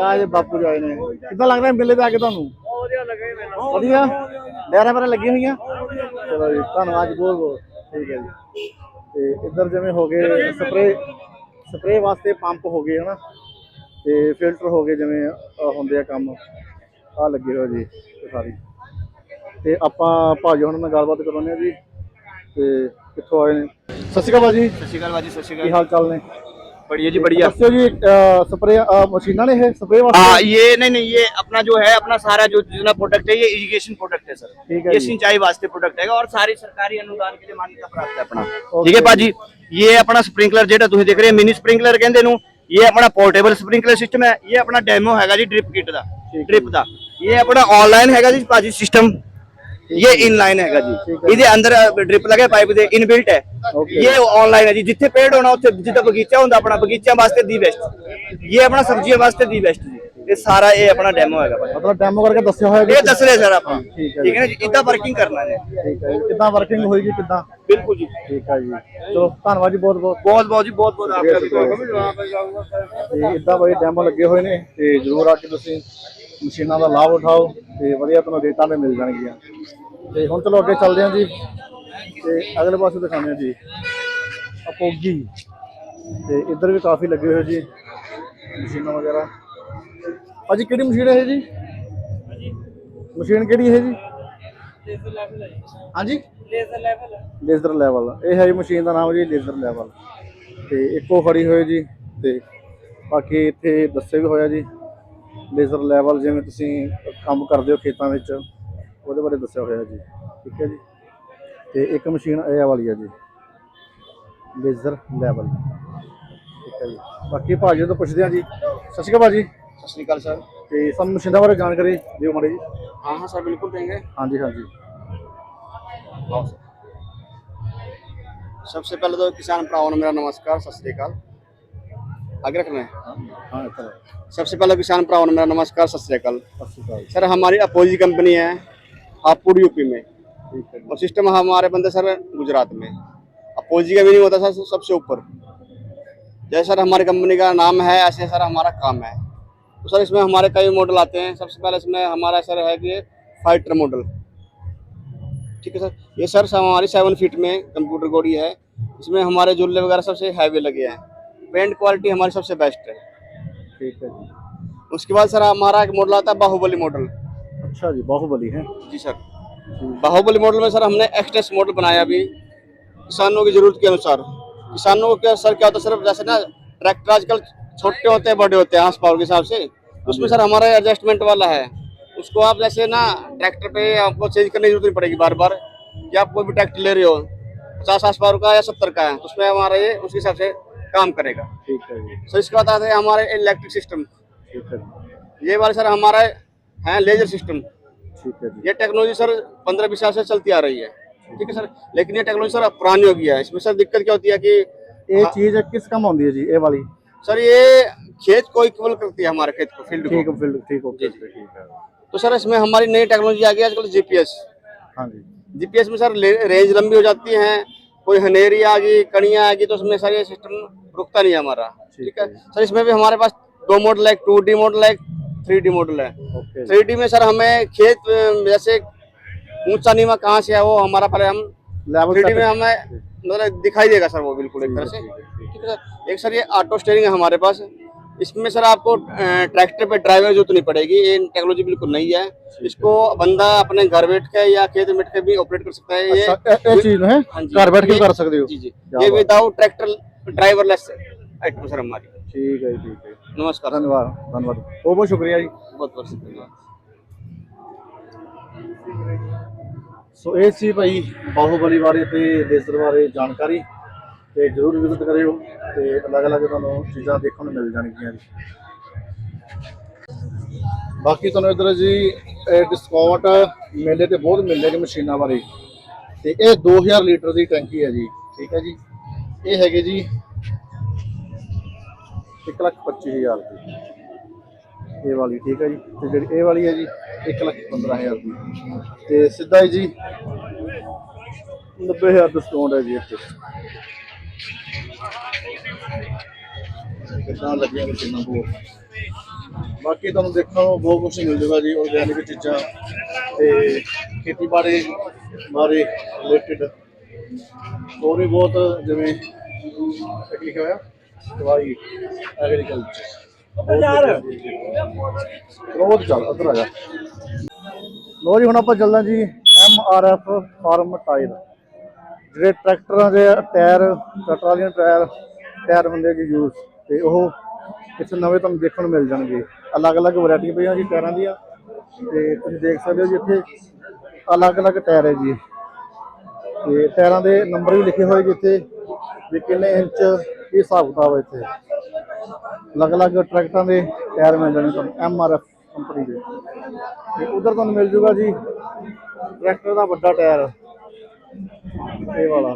ਆ ਜੀ ਬਾਪੂ ਜੀ ਆਏ ਨੇ। ਕਿੱਦਾਂ ਲੱਗ ਰਿਹਾ ਮੇਲੇ ਤੇ ਆ ਕੇ ਤੁਹਾਨੂੰ? ਵਧੀਆ ਲੱਗੇ ਮੈਨੂੰ। ਵਧੀਆ? ਲਹਿਰਾਂ ਪਰ ਲੱਗੀਆਂ ਹੋਈਆਂ। ਚਲੋ ਜੀ ਧੰਨਵਾਦ ਜੀ ਬਹੁਤ ਬਹੁਤ। ਠੀਕ ਹੈ ਜੀ। ਤੇ ਇੱਧਰ ਜਿਵੇਂ ਹੋ ਗਏ ਸਪਰੇ ਸਪਰੇ ਵਾਸਤੇ ਪੰਪ ਹੋ ਗਏ ਹਨਾ? ਤੇ ਫਿਲਟਰ ਹੋ ਗਏ ਜਿਵੇਂ ਹੁੰਦੇ ਆ ਕੰਮ। ਆ ਲੱਗੇ ਹੋਏ ਜੀ ਕੁਥਾਰੀ ਤੇ ਆਪਾਂ ਭਾਜੀ ਹੁਣ ਨਾਲ ਗੱਲਬਾਤ ਕਰਾਉਂਦੇ ਆ ਜੀ। ਤੇ ਕਿੱਥੋਂ ਆਏ ਨੇ? ਸਤਿ ਸ਼੍ਰੀ ਅਕਾਲ ਭਾਜੀ। ਸਤਿ ਸ਼੍ਰੀ ਅਕਾਲ ਬਾਜੀ ਸਤਿ ਸ਼੍ਰੀ ਕੀ ਹਾਲ ਚਾਲ ਨੇ? बढ़िया जी बढ़िया ਦੱਸਿਓ ਜੀ ਸਪਰੇ ਮਸ਼ੀਨਾਂ ਨੇ ਇਹ ਸਪਰੇ ਵਾਸਤੇ हाँ ये नहीं नहीं ये अपना जो है अपना सारा जो जितना प्रोडक्ट है ये इरिगेशन प्रोडक्ट है सर ठीक है ये जी। सिंचाई वास्ते प्रोडक्ट है और सारी सरकारी अनुदान के लिए मान्यता प्राप्त है अपना Okay ठीक है भाजी ये अपना स्प्रिंकलर जेटा ਤੁਸੀਂ ਦੇਖ ਰਹੇ ਮਿਨੀ ਸਪ੍ਰਿੰਕਲਰ ਕਹਿੰਦੇ ਨੂੰ ਇਹ ਆਪਣਾ ਪੋਰਟੇਬਲ ਸਪ੍ਰਿੰਕਲਰ ਸਿਸਟਮ ਹੈ ਇਹ ਆਪਣਾ ਡੈਮੋ ਹੈਗਾ ਜੀ ਡ੍ਰਿਪ ਕਿਟ ਦਾ ਠੀਕ ਹੈ ਡ੍ਰਿਪ ਦਾ ਇਹ ਆਪਣਾ ਆਨਲਾਈਨ ਹੈਗਾ ਜੀ ਭਾਜੀ ਸਿਸਟਮ ये इन लाइन हैगा जी। ਇਹਦੇ ਅੰਦਰ ਡ੍ਰਿਪ ਲੱਗਾ ਪਾਈਪ ਦੇ ਇਨਬਿਲਟ ਹੈ ਇਹ ਆਨਲਾਈਨ ਹੈ ਜੀ ਜਿੱਥੇ ਪੇੜ ਹੋਣਾ ਉੱਥੇ ਜਿੱਦਾਂ ਬਗੀਚਾ ਹੁੰਦਾ ਆਪਣਾ ਬਗੀਚਿਆਂ ਵਾਸਤੇ ਦੀ ਬੈਸਟ ਇਹ ਆਪਣਾ ਸਬਜ਼ੀਆਂ ਵਾਸਤੇ ਦੀ ਬੈਸਟ ਜੀ ਇਹ ਸਾਰਾ ਇਹ ਵਰਕਿੰਗ ਹੋਏਗੀ ਬਿਲਕੁਲ ਮਸ਼ੀਨਾਂ ਦਾ ਲਾਭ ਉਠਾਓ ਤੇ ਵਧੀਆ ਤੁਹਾਨੂੰ ਰੇਟਾਂ ਤੇ ਮਿਲ ਜਾਣਗੀਆਂ। ਤੇ ਹੁਣ ਚਲੋ ਅੱਗੇ ਚੱਲਦੇ ਹਾਂ ਜੀ। ਤੇ ਅਗਲੇ ਪਾਸੇ ਦਿਖਾਉਂਦੇ ਹਾਂ ਜੀ। ਅਪੋਗੀ। ਤੇ ਇੱਧਰ ਵੀ ਕਾਫੀ ਲੱਗੇ ਹੋਏ ਜੀ, ਮਸ਼ੀਨਾਂ ਵਗੈਰਾ। ਭਾਜੀ, ਕਿਹੜੀ ਮਸ਼ੀਨ ਹੈ ਇਹ ਜੀ? ਮਸ਼ੀਨ ਕਿਹੜੀ ਹੈ ਜੀ? ਹਾਂਜੀ? Laser level. ਲੇਜ਼ਰ ਲੈਵਲ ਇਹ ਹੈ ਜੀ ਮਸ਼ੀਨ ਦਾ ਨਾਮ ਜੀ, ਲੇਜ਼ਰ ਲੈਵਲ। ਤੇ ਇੱਕੋ ਖੜੀ ਹੋਏ ਜੀ, ਤੇ ਬਾਕੀ ਇੱਥੇ ਦੱਸੇ ਵੀ ਹੋਇਆ ਜੀ। ਲੇਜ਼ਰ ਲੈਵਲ ਜਿਵੇਂ ਤੁਸੀਂ ਕੰਮ ਕਰਦੇ ਹੋ ਖੇਤਾਂ ਵਿੱਚ ਉਹਦੇ ਬਾਰੇ ਦੱਸਿਆ ਹੋਇਆ ਜੀ। ਠੀਕ ਹੈ ਜੀ? ਤੇ ਇੱਕ ਮਸ਼ੀਨ ਇਹ ਵਾਲੀ ਹੈ ਜੀ। ਲੇਜ਼ਰ ਲੈਵਲ ਠੀਕ ਹੈ ਜੀ? ਬਾਕੀ ਭਾਜੀ ਤੋਂ ਪੁੱਛਦੇ ਆ ਜੀ। ਸਤਿ ਸ਼੍ਰੀ ਅਕਾਲ ਭਾਜੀ। ਸਤਿ ਸ਼੍ਰੀ ਅਕਾਲ ਸਰ। ਤੇ ਸਾਨੂੰ ਮਸ਼ੀਨਾਂ ਬਾਰੇ ਜਾਣਕਾਰੀ ਦਿਓ ਮਾੜੀ ਜੀ। ਹਾਂ ਹਾਂ ਸਰ ਬਿਲਕੁਲ ਦੇਂਗੇ ਹਾਂਜੀ ਹਾਂਜੀ। ਆਓ ਸਰ। ਸਭ ਤੋਂ ਪਹਿਲਾਂ ਤਾਂ ਕਿਸਾਨ ਭਰਾਵਾਂ ਨੂੰ ਮੇਰਾ ਨਮਸਕਾਰ ਸਤਿ ਸ਼੍ਰੀ ਅਕਾਲ। आगे रखना है? सबसे पहले किसान प्रावन मेरा नमस्कार सत श्रीकाल सर हमारी अपोजी कंपनी है हापुड़ यूपी में। और सिस्टम हमारे बंदे सर गुजरात में। अपोजी का भी नहीं होता सर सबसे ऊपर। जैसे सर हमारी कंपनी का नाम है ऐसे सर हमारा काम है। तो सर इसमें हमारे कई मॉडल आते हैं। सबसे पहले इसमें हमारा सर है कि फाइटर मॉडल ठीक है सर? ये सर हमारी सेवन फीट में कंप्यूटर गोड़ी है। इसमें हमारे झूले वगैरह सबसे हैवी लगे हैं। पेंट क्वालिटी हमारी सबसे बेस्ट है। ठीक है जी। उसके बाद सर हमारा एक मॉडल आता है बाहुबली मॉडल अच्छा जी बाहुबली है। जी सर। बाहुबली मॉडल में सर हमने एक्सट्रेस मॉडल बनाया अभी। किसानों की ज़रूरत के अनुसार। किसानों को क्या सर क्या होता है सर जैसे ना ट्रैक्टर आजकल छोटे होते हैं बड़े होते हैं आस पावर के हिसाब से। हाँ उसमें सर हमारा एडजस्टमेंट वाला है। उसको आप जैसे ना ट्रैक्टर पे आपको चेंज करने की ज़रूरत नहीं पड़ेगी बार बार कि आप कोई भी ट्रैक्टर ले रहे हो पचास आस पावर का या सत्तर का है तो उसमें हमारा ये उसके हिसाब से काम करेगा। ठीक है सर इसके बाद आते हैं हमारे इलेक्ट्रिक सिस्टम ये वाले सर हमारा है लेजर सिस्टम ठीक है ये टेक्नोलॉजी सर पंद्रह बीस साल से चलती आ रही है। ठीक है सर? लेकिन ये टेक्नोलॉजी सर पुरानी हो गई है। इसमें सर दिक्कत क्या होती है कि ये हाँ। चीज़ किस काम आती है जी ये वाली? सर ये खेत को इक्वल करती है हमारे खेत को फ़ील्ड ठीक है फ़ील्ड ठीक ठीक है तो सर इसमें हमारी नई टेक्नोलॉजी आ गई आजकल जीपीएस हाँ जी। जीपीएस में सर रेंज लंबी हो जाती है। कोई हनेरी आ गई कड़ियाँ आ गई तो उसमें सर ये सिस्टम रुकता नहीं है हमारा। ठीक है? सर इसमें भी हमारे पास दो मॉडल है टू डी मॉडल है थ्री डी मॉडल है। थ्री डी में सर हमें खेत जैसे ऊँचा नीमा कहाँ से है वो हमारा पहले हम थ्री डी में हमें मतलब दिखाई देगा सर वो बिल्कुल एक तरह से। ठीक है सर? एक सर ये ऑटो स्टेयरिंग है हमारे पास। इसमें सर आपको अ, ट्रैक्टर पे ड्राइवर जरूरत नहीं पड़ेगी ये टेक्नोलॉजी बिल्कुल नहीं है इसको बंदा अपने घर बैठ के या खेत में बैठ के भी ऑपरेट कर सकता है ये अच्छा ਇਹ- ਇਹ ਚੀਜ਼ ਹੈ हाँ जी, ਘਰ ਬੈਠ ਕੇ ये- ਕਰ ਸਕਦੇ ਹੋ जी जी क्या ये बात। Without tractor driverless item sir हमारी ਠੀਕ ਹੈ ਜੀ ਠੀਕ ਹੈ नमस्कार ਧੰਨਵਾਦ ਧੰਨਵਾਦ ਬਹੁਤ ਬਹੁਤ ਸ਼ੁਕਰੀਆ ਜੀ बहुत बहुत शुक्रिया ਸੋ ਇਹ ਸੀ ਭਾਈ ਬਾਹੂਬਲੀ ਬਾਰੇ ਤੇ ਦੇਸਰ ਬਾਰੇ ਜਾਣਕਾਰੀ ਤੇ ਜਰੂਰ ਵਿਜ਼ਿਟ ਕਰਿਓ ਤੇ ਅਲੱਗ-ਅਲੱਗ ਤੁਹਾਨੂੰ ਚੀਜ਼ਾਂ ਦੇਖਣ ਨੂੰ ਮਿਲ ਜਾਣਗੀਆਂ ਜੀ। ਬਾਕੀ ਤੁਹਾਨੂੰ ਇਧਰ ਜੀ ਡਿਸਕਾਊਂਟ ਮੇਲੇ ਤੇ ਬਹੁਤ ਮਿਲਦੇ ਨੇ ਮਸ਼ੀਨਾਂ ਬਾਰੇ। ਤੇ ਇਹ 2000 ਲੀਟਰ ਦੀ ਟੈਂਕੀ ਹੈ ਜੀ, ਠੀਕ ਹੈ ਜੀ। ਇਹ ਹੈਗੇ ਜੀ 125000 ਦੀ। ਇਹ ਵਾਲੀ, ਠੀਕ ਹੈ ਜੀ। ਤੇ ਜਿਹੜੀ ਇਹ ਵਾਲੀ ਹੈ ਜੀ 115000 ਦੀ। ਤੇ ਸਿੱਧਾ ਹੀ ਜੀ 90000 ਡਿਸਕਾਊਂਟ ਹੈ ਜੀ ਇੱਥੇ। ਕਿੰਨਾ ਲੱਗਿਆ ਕਿੰਨਾ ਹੋਰ ਬਾਕੀ ਤੁਹਾਨੂੰ ਦੇਖਣ ਨੂੰ ਬਹੁਤ ਕੁਝ ਮਿਲ ਜੂਗਾ ਜੀ ਆਰਗੈਨਿਕ ਚੀਜ਼ਾਂ ਤੇ ਖੇਤੀਬਾੜੀ ਬਾਰੇ ਰਿਲੇਟਡ ਹੋਰ ਵੀ ਬਹੁਤ ਜਿਵੇਂ ਇੱਕ ਲਿਖਿਆ ਹੋਇਆ ਦਵਾਈ ਐਗਰੀਕਲਚਰ ਰੋਜ਼ ਚੱਲ ਅਦਰ ਆ ਜਾ। ਲੋ ਜੀ ਹੁਣ ਆਪਾਂ ਚੱਲਦਾ ਜੀ M R F farm tyre ਜਿਹੜੇ ਟਰੈਕਟਰਾਂ ਦੇ ਟਾਇਰ, ਟਰੈਕਟਰਾਂ ਟਾਇਰ ਟਾਇਰ ਹੁੰਦੇ ਜੀ ਯੂਜ਼ ਤੇ ਉਹ ਇੱਥੇ ਨਵੇਂ ਤੁਹਾਨੂੰ ਦੇਖਣ ਨੂੰ ਮਿਲ ਜਾਣਗੇ। ਅਲੱਗ-ਅਲੱਗ ਵੈਰਾਈਟੀ ਪਈਆਂ ਜੀ ਟਾਇਰਾਂ ਦੀਆਂ ਤੇ ਤੁਸੀਂ ਦੇਖ ਸਕਦੇ ਹੋ ਜੀ ਇੱਥੇ ਅਲੱਗ-ਅਲੱਗ ਟਾਇਰ ਹੈ ਜੀ। ਤੇ ਟਾਇਰਾਂ ਦੇ ਨੰਬਰ ਵੀ ਲਿਖੇ ਹੋਏ ਜੀ ਇੱਥੇ ਵੀ ਕਿੰਨੇ ਇੰਚ ਕੀ ਹਿਸਾਬ ਕਿਤਾਬ ਹੈ ਇੱਥੇ। ਅਲੱਗ-ਅਲੱਗ ਟਰੈਕਟਰਾਂ ਦੇ ਟਾਇਰ ਮਿਲ ਜਾਣੇ ਤੁਹਾਨੂੰ ਐਮ ਆਰ ਐਫ ਕੰਪਨੀ ਦੇ। ਤੇ ਉਧਰ ਤੁਹਾਨੂੰ ਮਿਲ ਜੂਗਾ ਜੀ ਟਰੈਕਟਰ ਦਾ ਵੱਡਾ ਟਾਇਰ। ਇਹ ਵਾਲਾ।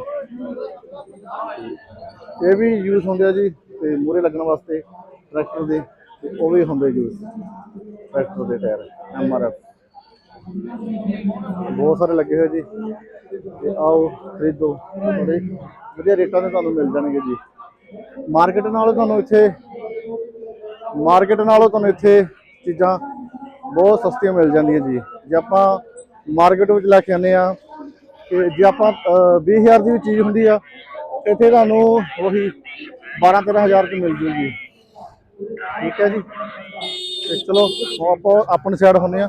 ਇਹ ਵੀ ਯੂਜ਼ ਹੁੰਦੇ ਆ ਜੀ, ਤੇ ਮੂਰੇ ਲੱਗਣ ਵਾਸਤੇ ਟਰੈਕਟਰ ਦੇ, ਤੇ ਉਹ ਵੀ ਹੁੰਦੇ ਯੂਜ਼ ਟਰੈਕਟਰ ਦੇ ਟਾਇਰ ਐਮ ਆਰ ਐਫ ਬਹੁਤ ਸਾਰੇ ਲੱਗੇ ਹੋਏ ਜੀ, ਤੇ ਆਓ ਖਰੀਦੋ। ਬੜੇ ਵਧੀਆ ਰੇਟਾਂ ਤੇ ਤੁਹਾਨੂੰ ਮਿਲ ਜਾਣਗੇ ਜੀ। ਮਾਰਕੀਟ ਨਾਲੋਂ ਤੁਹਾਨੂੰ ਇੱਥੇ ਮਾਰਕੀਟ ਨਾਲੋਂ ਤੁਹਾਨੂੰ ਇੱਥੇ ਚੀਜ਼ਾਂ ਬਹੁਤ ਸਸਤੀਆਂ ਮਿਲ ਜਾਂਦੀਆਂ ਜੀ। ਜੇ ਆਪਾਂ ਮਾਰਕੀਟ ਵਿੱਚ ਲੈ ਕੇ ਆਉਂਦੇ ਆ ਕਿ ਜੇ ਆਪਾਂ ਅਹ, 20000 ਦੀ ਵੀ ਚੀਜ਼ ਹੁੰਦੀ ਆ ਇੱਥੇ ਤੁਹਾਨੂੰ ਉਹੀ 12 13000 ਦੀ ਮਿਲ ਜੂਗੀ। ਠੀਕ ਹੈ ਜੀ? ਤੇ ਚਲੋ ਹੁਣ ਆਪਾਂ ਆਪਣੀ ਸਾਈਡ ਹੁੰਨੇ ਆ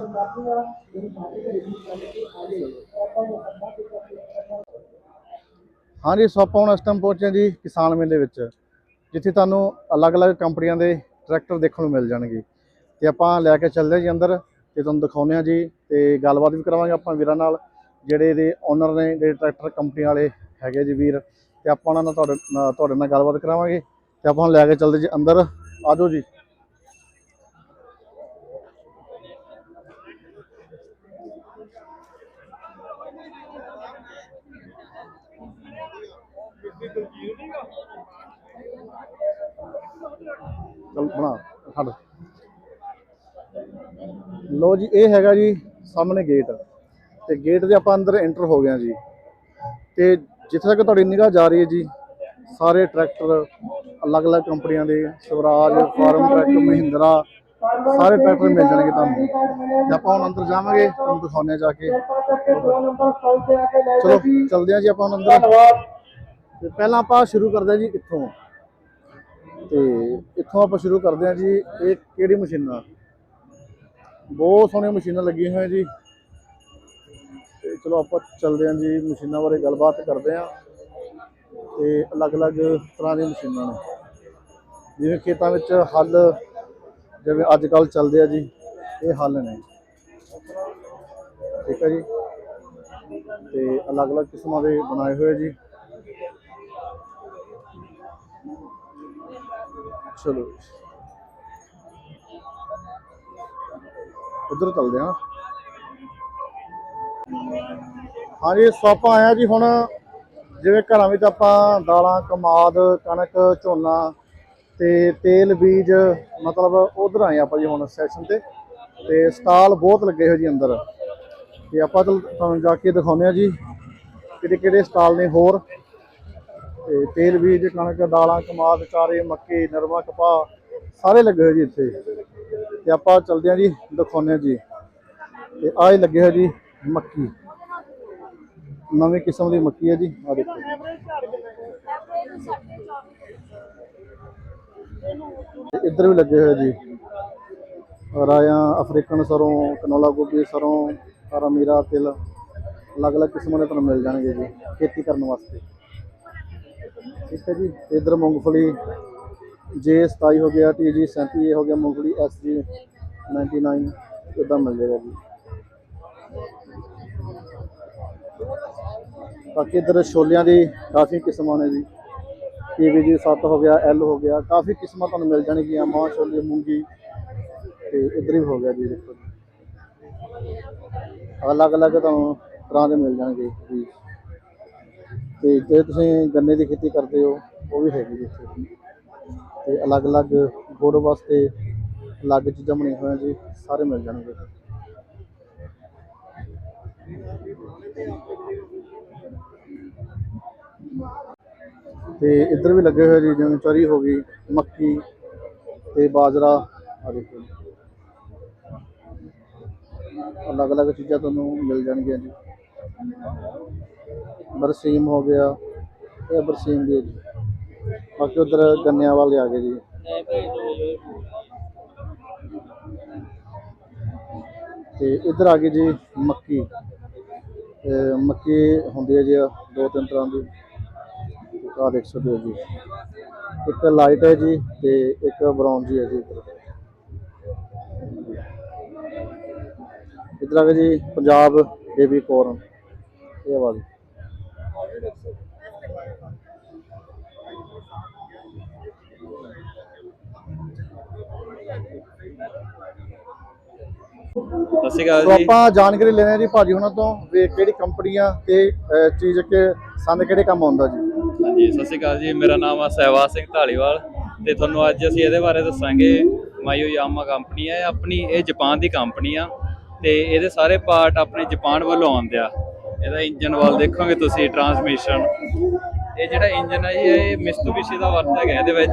ਹਾਂਜੀ ਸੋ ਆਪਾਂ ਹੁਣ ਇਸ ਟਾਈਮ ਪਹੁੰਚੇ ਜੀ ਕਿਸਾਨ ਮੇਲੇ ਵਿੱਚ ਜਿੱਥੇ ਤੁਹਾਨੂੰ ਅਲੱਗ-ਅਲੱਗ ਕੰਪਨੀਆਂ ਦੇ ਟਰੈਕਟਰ ਦੇਖਣ ਨੂੰ ਮਿਲ ਜਾਣਗੇ। ਤੇ ਆਪਾਂ ਲੈ ਕੇ ਚੱਲਦੇ ਹਾਂ ਜੀ ਅੰਦਰ ਤੇ ਤੁਹਾਨੂੰ ਦਿਖਾਉਂਦੇ ਹਾਂ ਜੀ ਤੇ ਗੱਲਬਾਤ ਵੀ ਕਰਾਵਾਂਗੇ ਆਪਾਂ ਵੀਰਾਂ ਨਾਲ। ਜਿਹੜੇ ਇਹਦੇ ਓਨਰ ਨੇ, ਜਿਹੜੇ ਟਰੈਕਟਰ ਕੰਪਨੀ ਵਾਲੇ ਹੈਗੇ ਜੀ ਵੀਰ, ਤੇ ਆਪਾਂ ਉਹਨਾਂ ਨਾਲ ਤੁਹਾਡੇ ਤੁਹਾਡੇ ਨਾਲ ਗੱਲਬਾਤ ਕਰਾਵਾਂਗੇ ਤੇ ਆਪਾਂ ਹੁਣ ਲੈ ਕੇ ਚੱਲਦੇ ਜੀ ਅੰਦਰ। ਆਜੋ ਜੀ। ਚਲ ਬਣਾ ਛੱਡ ਲੋ ਜੀ, ਇਹ ਹੈਗਾ ਜੀ ਸਾਹਮਣੇ ਗੇਟ ਤੇ ਗੇਟ ਦੇ ਆਪਾਂ ਅੰਦਰ ਐਂਟਰ ਹੋ ਗਏ ਜੀ। ਤੇ ਜਿੱਥੇ ਤੱਕ ਤੁਹਾਡੀ ਨਿਗਾਹ ਜਾ ਰਹੀ ਹੈ ਜੀ ਸਾਰੇ ਟਰੈਕਟਰ ਅਲੱਗ-ਅਲੱਗ ਕੰਪਨੀਆਂ ਦੇ ਸਵਰਾਜ ਫਾਰਮ ਟਰੈਕਟਰ ਮਹਿੰਦਰਾ ਸਾਰੇ ਟਰੈਕਟਰ ਮਿਲ ਜਾਣਗੇ ਤੁਹਾਨੂੰ। ਤੇ ਆਪਾਂ ਹੁਣ ਅੰਦਰ ਜਾਵਾਂਗੇ ਤੁਹਾਨੂੰ ਦਿਖਾਉਂਦੇ ਹਾਂ ਜਾ ਕੇ। ਚਲੋ ਚਲਦੇ ਹਾਂ ਜੀ ਆਪਾਂ ਹੁਣ ਅੰਦਰ। ਤੇ ਪਹਿਲਾਂ ਆਪਾਂ ਸ਼ੁਰੂ ਕਰਦੇ ਹਾਂ ਜੀ ਇੱਥੋਂ। ਤੇ ਇੱਥੋਂ ਆਪਾਂ ਸ਼ੁਰੂ ਕਰਦੇ ਹਾਂ ਜੀ ਇਹ ਕਿਹੜੀ ਮਸ਼ੀਨਾਂ? ਬਹੁਤ ਸੋਹਣੀਆਂ ਮਸ਼ੀਨਾਂ ਲੱਗੀਆਂ ਹੋਈਆਂ ਜੀ। ਚਲੋ ਆਪਾਂ ਚੱਲਦੇ ਹਾਂ ਜੀ, ਮਸ਼ੀਨਾਂ ਬਾਰੇ ਗੱਲਬਾਤ ਕਰਦੇ ਹਾਂ ਤੇ ਅਲੱਗ-ਅਲੱਗ ਤਰ੍ਹਾਂ ਦੀਆਂ ਮਸ਼ੀਨਾਂ ਨੇ। ਜਿਵੇਂ ਖੇਤਾਂ ਵਿੱਚ ਹੱਲ, ਜਿਵੇਂ ਅੱਜ ਕੱਲ ਚੱਲਦੇ ਆ ਜੀ, ਇਹ ਹੱਲ ਨੇ। ਠੀਕ ਹੈ ਜੀ? ਤੇ ਅਲੱਗ-ਅਲੱਗ ਕਿਸਮਾਂ ਦੇ ਬਣਾਏ ਹੋਏ ਜੀ। ਚਲੋ ਉਧਰ ਚੱਲਦੇ ਹਾਂ ਹਾਂਜੀ ਸੋ ਆਪਾਂ ਆਇਆ ਜੀ ਹੁਣ। ਜਿਵੇਂ ਘਰਾਂ ਵਿੱਚ ਆਪਾਂ ਦਾਲਾਂ, ਕਮਾਦ, ਕਣਕ, ਝੋਨਾ ਤੇ ਤੇਲ, ਬੀਜ, ਮਤਲਬ ਉਧਰ ਆਏ ਆਪਾਂ ਜੀ ਹੁਣ ਸੈਸ਼ਨ ਤੇ। ਤੇ ਸਟਾਲ ਬਹੁਤ ਲੱਗੇ ਹੋਏ ਜੀ ਅੰਦਰ। ਤੇ ਆਪਾਂ ਚਲ ਤੁਹਾਨੂੰ ਜਾ ਕੇ ਦਿਖਾਉਂਦੇ ਆ ਜੀ ਕਿਹੜੇ ਕਿਹੜੇ ਸਟਾਲ ਨੇ ਹੋਰ। ਤੇ ਤੇਲ, ਬੀਜ, ਕਣਕ, ਦਾਲਾਂ, ਕਮਾਦ, ਚਾਰੇ, ਮੱਕੀ, ਨਰਮਾ, ਕਪਾਹ ਸਾਰੇ ਲੱਗੇ ਹੋਏ ਜੀ ਇੱਥੇ। ਤੇ ਆਪਾਂ ਚਲਦੇ ਆ ਜੀ, ਦਿਖਾਉਂਦੇ ਆ ਜੀ। ਤੇ ਆਹ ਹੀ ਲੱਗੇ ਹੋਏ ਜੀ। ਮੱਕੀ। ਨਵੀਂ ਕਿਸਮ ਦੀ ਮੱਕੀ ਹੈ ਜੀ। ਆ ਦੇਖੋ ਇੱਧਰ ਵੀ ਲੱਗੇ ਹੋਏ ਜੀ। ਰਾਇਆ ਅਫਰੀਕਨ ਸਰੋਂ, ਕਨੋਲਾ ਗੋਭੀ ਸਰੋਂ ਹਰਾ ਮੀਰਾ ਤਿਲ, ਅਲੱਗ-ਅਲੱਗ ਕਿਸਮਾਂ ਦੇ ਤੁਹਾਨੂੰ ਮਿਲ ਜਾਣਗੇ ਜੀ, ਖੇਤੀ ਕਰਨ ਵਾਸਤੇ। ਠੀਕ ਹੈ ਜੀ। ਤੇ ਇੱਧਰ ਮੂੰਗਫਲੀ, ਜੇ 27 ਹੋ ਗਿਆ, ਟੀ ਜੀ 37 ਇਹ ਹੋ ਗਿਆ ਮੂੰਗਫਲੀ, ਐਸ ਜੀ 99 ਇਦਾਂ ਮਿਲ ਜਾਏਗਾ ਜੀ। ਬਾਕੀ ਇੱਧਰ ਛੋਲਿਆਂ ਦੀ ਕਾਫੀ ਕਿਸਮਾਂ ਨੇ ਜੀ ਪੀਵੀ ਜੀ 7 ਹੋ ਗਿਆ, ਐਲ ਹੋ ਗਿਆ, ਕਾਫੀ ਕਿਸਮਾਂ ਤੁਹਾਨੂੰ ਮਿਲ ਜਾਣਗੀਆਂ ਮਾਂ ਛੋਲੇ, ਮੂੰਗੀ ਤੇ ਇੱਧਰ ਵੀ ਹੋ ਗਿਆ ਜੀ ਦੇਖੋ ਅਲੱਗ-ਅਲੱਗ ਤੁਹਾਨੂੰ ਤਰ੍ਹਾਂ ਦੇ ਮਿਲ ਜਾਣਗੇ ਜੀ ਤੇ ਜੇ ਤੁਸੀਂ ਗੰਨੇ ਦੀ ਖੇਤੀ ਕਰਦੇ ਹੋ, ਉਹ ਵੀ ਹੈਗੀ ਜੀ ਇੱਥੇ ਤੇ ਅਲੱਗ-ਅਲੱਗ ਗੁੜ ਵਾਸਤੇ ਅਲੱਗ ਚੀਜ਼ਾਂ ਬਣੀਆਂ ਹੋਈਆਂ ਜੀ, ਸਾਰੇ ਮਿਲ ਜਾਣਗੇ। ਤੇ ਇੱਧਰ ਵੀ ਲੱਗੇ ਹੋਏ ਜੀ, ਜਿਵੇਂ ਚਰੀ ਹੋ ਗਈ, ਮੱਕੀ ਤੇ ਬਾਜਰਾ ਆ ਦੇਖੋ ਅਲੱਗ-ਅਲੱਗ ਚੀਜ਼ਾਂ ਤੁਹਾਨੂੰ ਮਿਲ ਜਾਣਗੀਆਂ ਜੀ। ਬਰਸੀਮ ਹੋ ਗਿਆ, ਇਹ ਬਰਸੀਮ ਦੀ ਜੀ। ਬਾਕੀ ਉਧਰ ਗੰਨਿਆਂ ਵਾਲੇ ਆ ਗਏ ਜੀ। ਤੇ ਇੱਧਰ ਆ ਗਈ ਜੀ ਮੱਕੀ। ਮੱਕੀ ਹੁੰਦੀ ਹੈ ਜੀ ਦੋ ਤਿੰਨ ਤਰ੍ਹਾਂ ਦੀ। ਆ ਦੇਖ ਸਕਦੇ ਹੋ ਜੀ। ਇੱਕ ਲਾਈਟ ਹੈ ਜੀ ਤੇ ਇੱਕ ਬਰਾਊਨ ਜੀ ਹੈ ਜੀ। ਇੱਧਰ ਇੱਧਰ ਆ ਗਿਆ ਜੀ, ਪੰਜਾਬ ਬੇਬੀ ਕੋਰਨ ਇਹ ਵਾਲੀ। ਸਤਿ ਸ਼੍ਰੀ ਅਕਾਲ ਜੀ। ਆਪਾਂ ਜਾਣਕਾਰੀ ਲੈਣੇ ਜੀ ਭਾਜੀ ਉਹਨਾਂ ਤੋਂ ਵੀ ਕਿਹੜੀ ਕੰਪਨੀਆਂ ਤੇ ਅਹ, ਚੀਜ਼ ਕਿ ਸੰਦ ਕਿਹੜੇ ਕੰਮ ਆਉਂਦਾ ਜੀ? ਹਾਂਜੀ ਸਤਿ ਸ਼੍ਰੀ ਅਕਾਲ ਜੀ। ਮੇਰਾ ਨਾਮ ਆ ਸਹਿਵਾਗ ਸਿੰਘ ਢਾਲੀਵਾਲ ਤੇ ਤੁਹਾਨੂੰ ਅੱਜ ਅਸੀਂ ਇਹਦੇ ਬਾਰੇ ਦੱਸਾਂਗੇ। ਮਾਈਓ ਯਾਮਾ ਕੰਪਨੀ ਹੈ ਆਪਣੀ ਇਹ ਜਾਪਾਨ ਦੀ ਕੰਪਨੀ ਆ ਤੇ ਇਹਦੇ ਸਾਰੇ ਪਾਰਟ ਆਪਣੇ ਜਾਪਾਨ ਵੱਲੋਂ ਆਉਂਦੇ ਆ। ਇਹਦਾ ਇੰਜਨ ਵੱਲ ਦੇਖੋਗੇ ਤੁਸੀਂ ਟਰਾਂਸਮਿਸ਼ਨ ਇਹ ਜਿਹੜਾ ਇੰਜਨ ਹੈ ਇਹ ਮਿਸਤੂਬੀਸ਼ੀ ਦਾ ਵਰਤ ਹੈਗਾ ਇਹਦੇ ਵਿੱਚ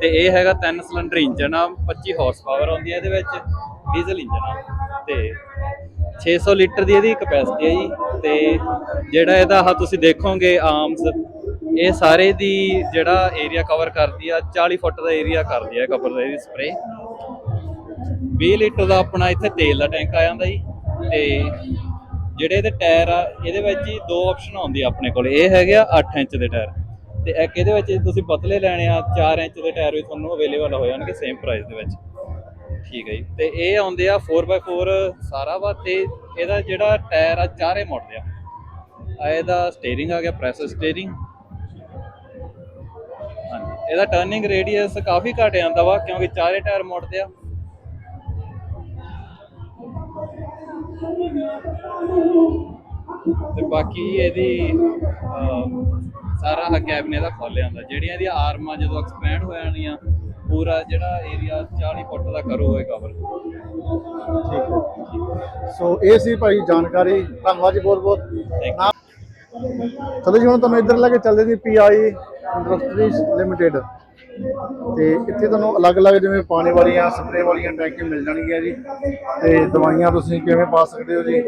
ਤੇ ਇਹ ਹੈਗਾ ਤਿੰਨ ਸਿਲੰਡਰ ਇੰਜਨ ਆ 25 ਹਾਰਸ ਪਾਵਰ ਆਉਂਦੀ ਹੈ ਇਹਦੇ ਵਿੱਚ। ਡੀਜ਼ਲ ਇੰਜਨ ਆ। ਤੇ 600 ਲੀਟਰ ਦੀ ਇਹਦੀ ਕਪੈਸਿਟੀ ਹੈ ਜੀ। ਤੇ ਜਿਹੜਾ ਇਹਦਾ ਆਹ ਤੁਸੀਂ ਦੇਖੋਗੇ ਆਰਮਸ, ਇਹ ਸਾਰੇ ਦੀ ਜਿਹੜਾ ਏਰੀਆ ਕਵਰ ਕਰਦੀ ਆ 40 ਫੁੱਟ ਦਾ ਏਰੀਆ ਕਰਦੀ ਆ ਕਵਰ ਦਾ ਇਹਦੀ ਸਪਰੇ। 20 ਲੀਟਰ ਦਾ ਆਪਣਾ ਇੱਥੇ ਤੇਲ ਦਾ ਟੈਂਕ ਆ ਜਾਂਦਾ ਜੀ। ਤੇ ਜਿਹੜੇ ਇਹਦੇ ਟਾਇਰ ਆ, ਇਹਦੇ ਵਿੱਚ ਹੀ ਦੋ ਆਪਸ਼ਨ ਆਉਂਦੀ ਆ ਆਪਣੇ ਕੋਲ। ਇਹ ਹੈਗੇ ਆ 8 ਇੰਚ ਦੇ ਟਾਇਰ। ਤੇ ਇੱਕ ਇਹਦੇ ਵਿੱਚ ਤੁਸੀਂ ਪਤਲੇ ਲੈਣੇ ਆ 4 ਇੰਚ ਦੇ ਟਾਇਰ ਵੀ ਤੁਹਾਨੂੰ ਅਵੇਲੇਬਲ ਹੋ ਜਾਣਗੇ ਸੇਮ ਪ੍ਰਾਈਸ ਦੇ ਵਿੱਚ। ਠੀਕ ਹੈ ਜੀ। ਤੇ ਇਹ ਆਉਂਦੇ ਆ 4x4 ਸਾਰਾ ਵਾ ਤੇ ਇਹਦਾ ਜਿਹੜਾ ਟਾਇਰ ਆ ਚਾਰੇ ਮੁੜਦੇ ਆ। ਆ ਇਹਦਾ ਸਟੀਅਰਿੰਗ ਆ ਗਿਆ ਪ੍ਰੈਸ ਸਟੀਅਰਿੰਗ ਹਾਂਜੀ, ਇਹਦਾ ਟਰਨਿੰਗ ਰੇਡੀਅਸ ਕਾਫੀ ਘੱਟ ਜਾਂਦਾ ਵਾ ਕਿਉਂਕਿ ਚਾਰੇ ਟਾਇਰ ਮੁੜਦੇ ਆ। ਤੇ ਬਾਕੀ ਇਹਦੀ ਸਾਰਾ ਹ ਕੈਬਨੇ ਖੋਲ ਜਾਂਦਾ ਜਿਹੜੀਆਂ ਇਹਦੀਆਂ ਆਰਮਾਂ ਜਦੋਂ ਐਕਸਪੈਂਡ ਹੋ ਜਾਣੀਆਂ ਪੂਰਾ ਜਿਹੜਾ ਏਰੀਆ 40 ਫੁੱਟ ਦਾ ਕਰੂਗਾ ਕਵਰ ਸੋ ਇਹ ਸੀ ਭਾਈ ਜਾਣਕਾਰੀ। ਧੰਨਵਾਦ ਜੀ ਬਹੁਤ ਬਹੁਤ। ਚਲੋ ਜੀ ਹੁਣ ਤੁਹਾਨੂੰ ਇੱਧਰ ਲੈ ਕੇ ਚੱਲਦੇ ਜੀ ਪੀਆਈ ਇੰਡਸਟਰੀਜ਼ ਲਿਮਟਿਡ ਤੇ ਇੱਥੇ ਤੁਹਾਨੂੰ ਅਲੱਗ-ਅਲੱਗ ਜਿਵੇਂ ਪਾਣੀ ਵਾਲੀਆਂ ਸਪਰੇ ਵਾਲੀਆਂ ਟੈਂਕੀ ਮਿਲ ਜਾਣਗੀਆਂ ਜੀ। ਤੇ ਦਵਾਈਆਂ ਤੁਸੀਂ ਕਿਵੇਂ ਪਾ ਸਕਦੇ ਹੋ ਜੀ?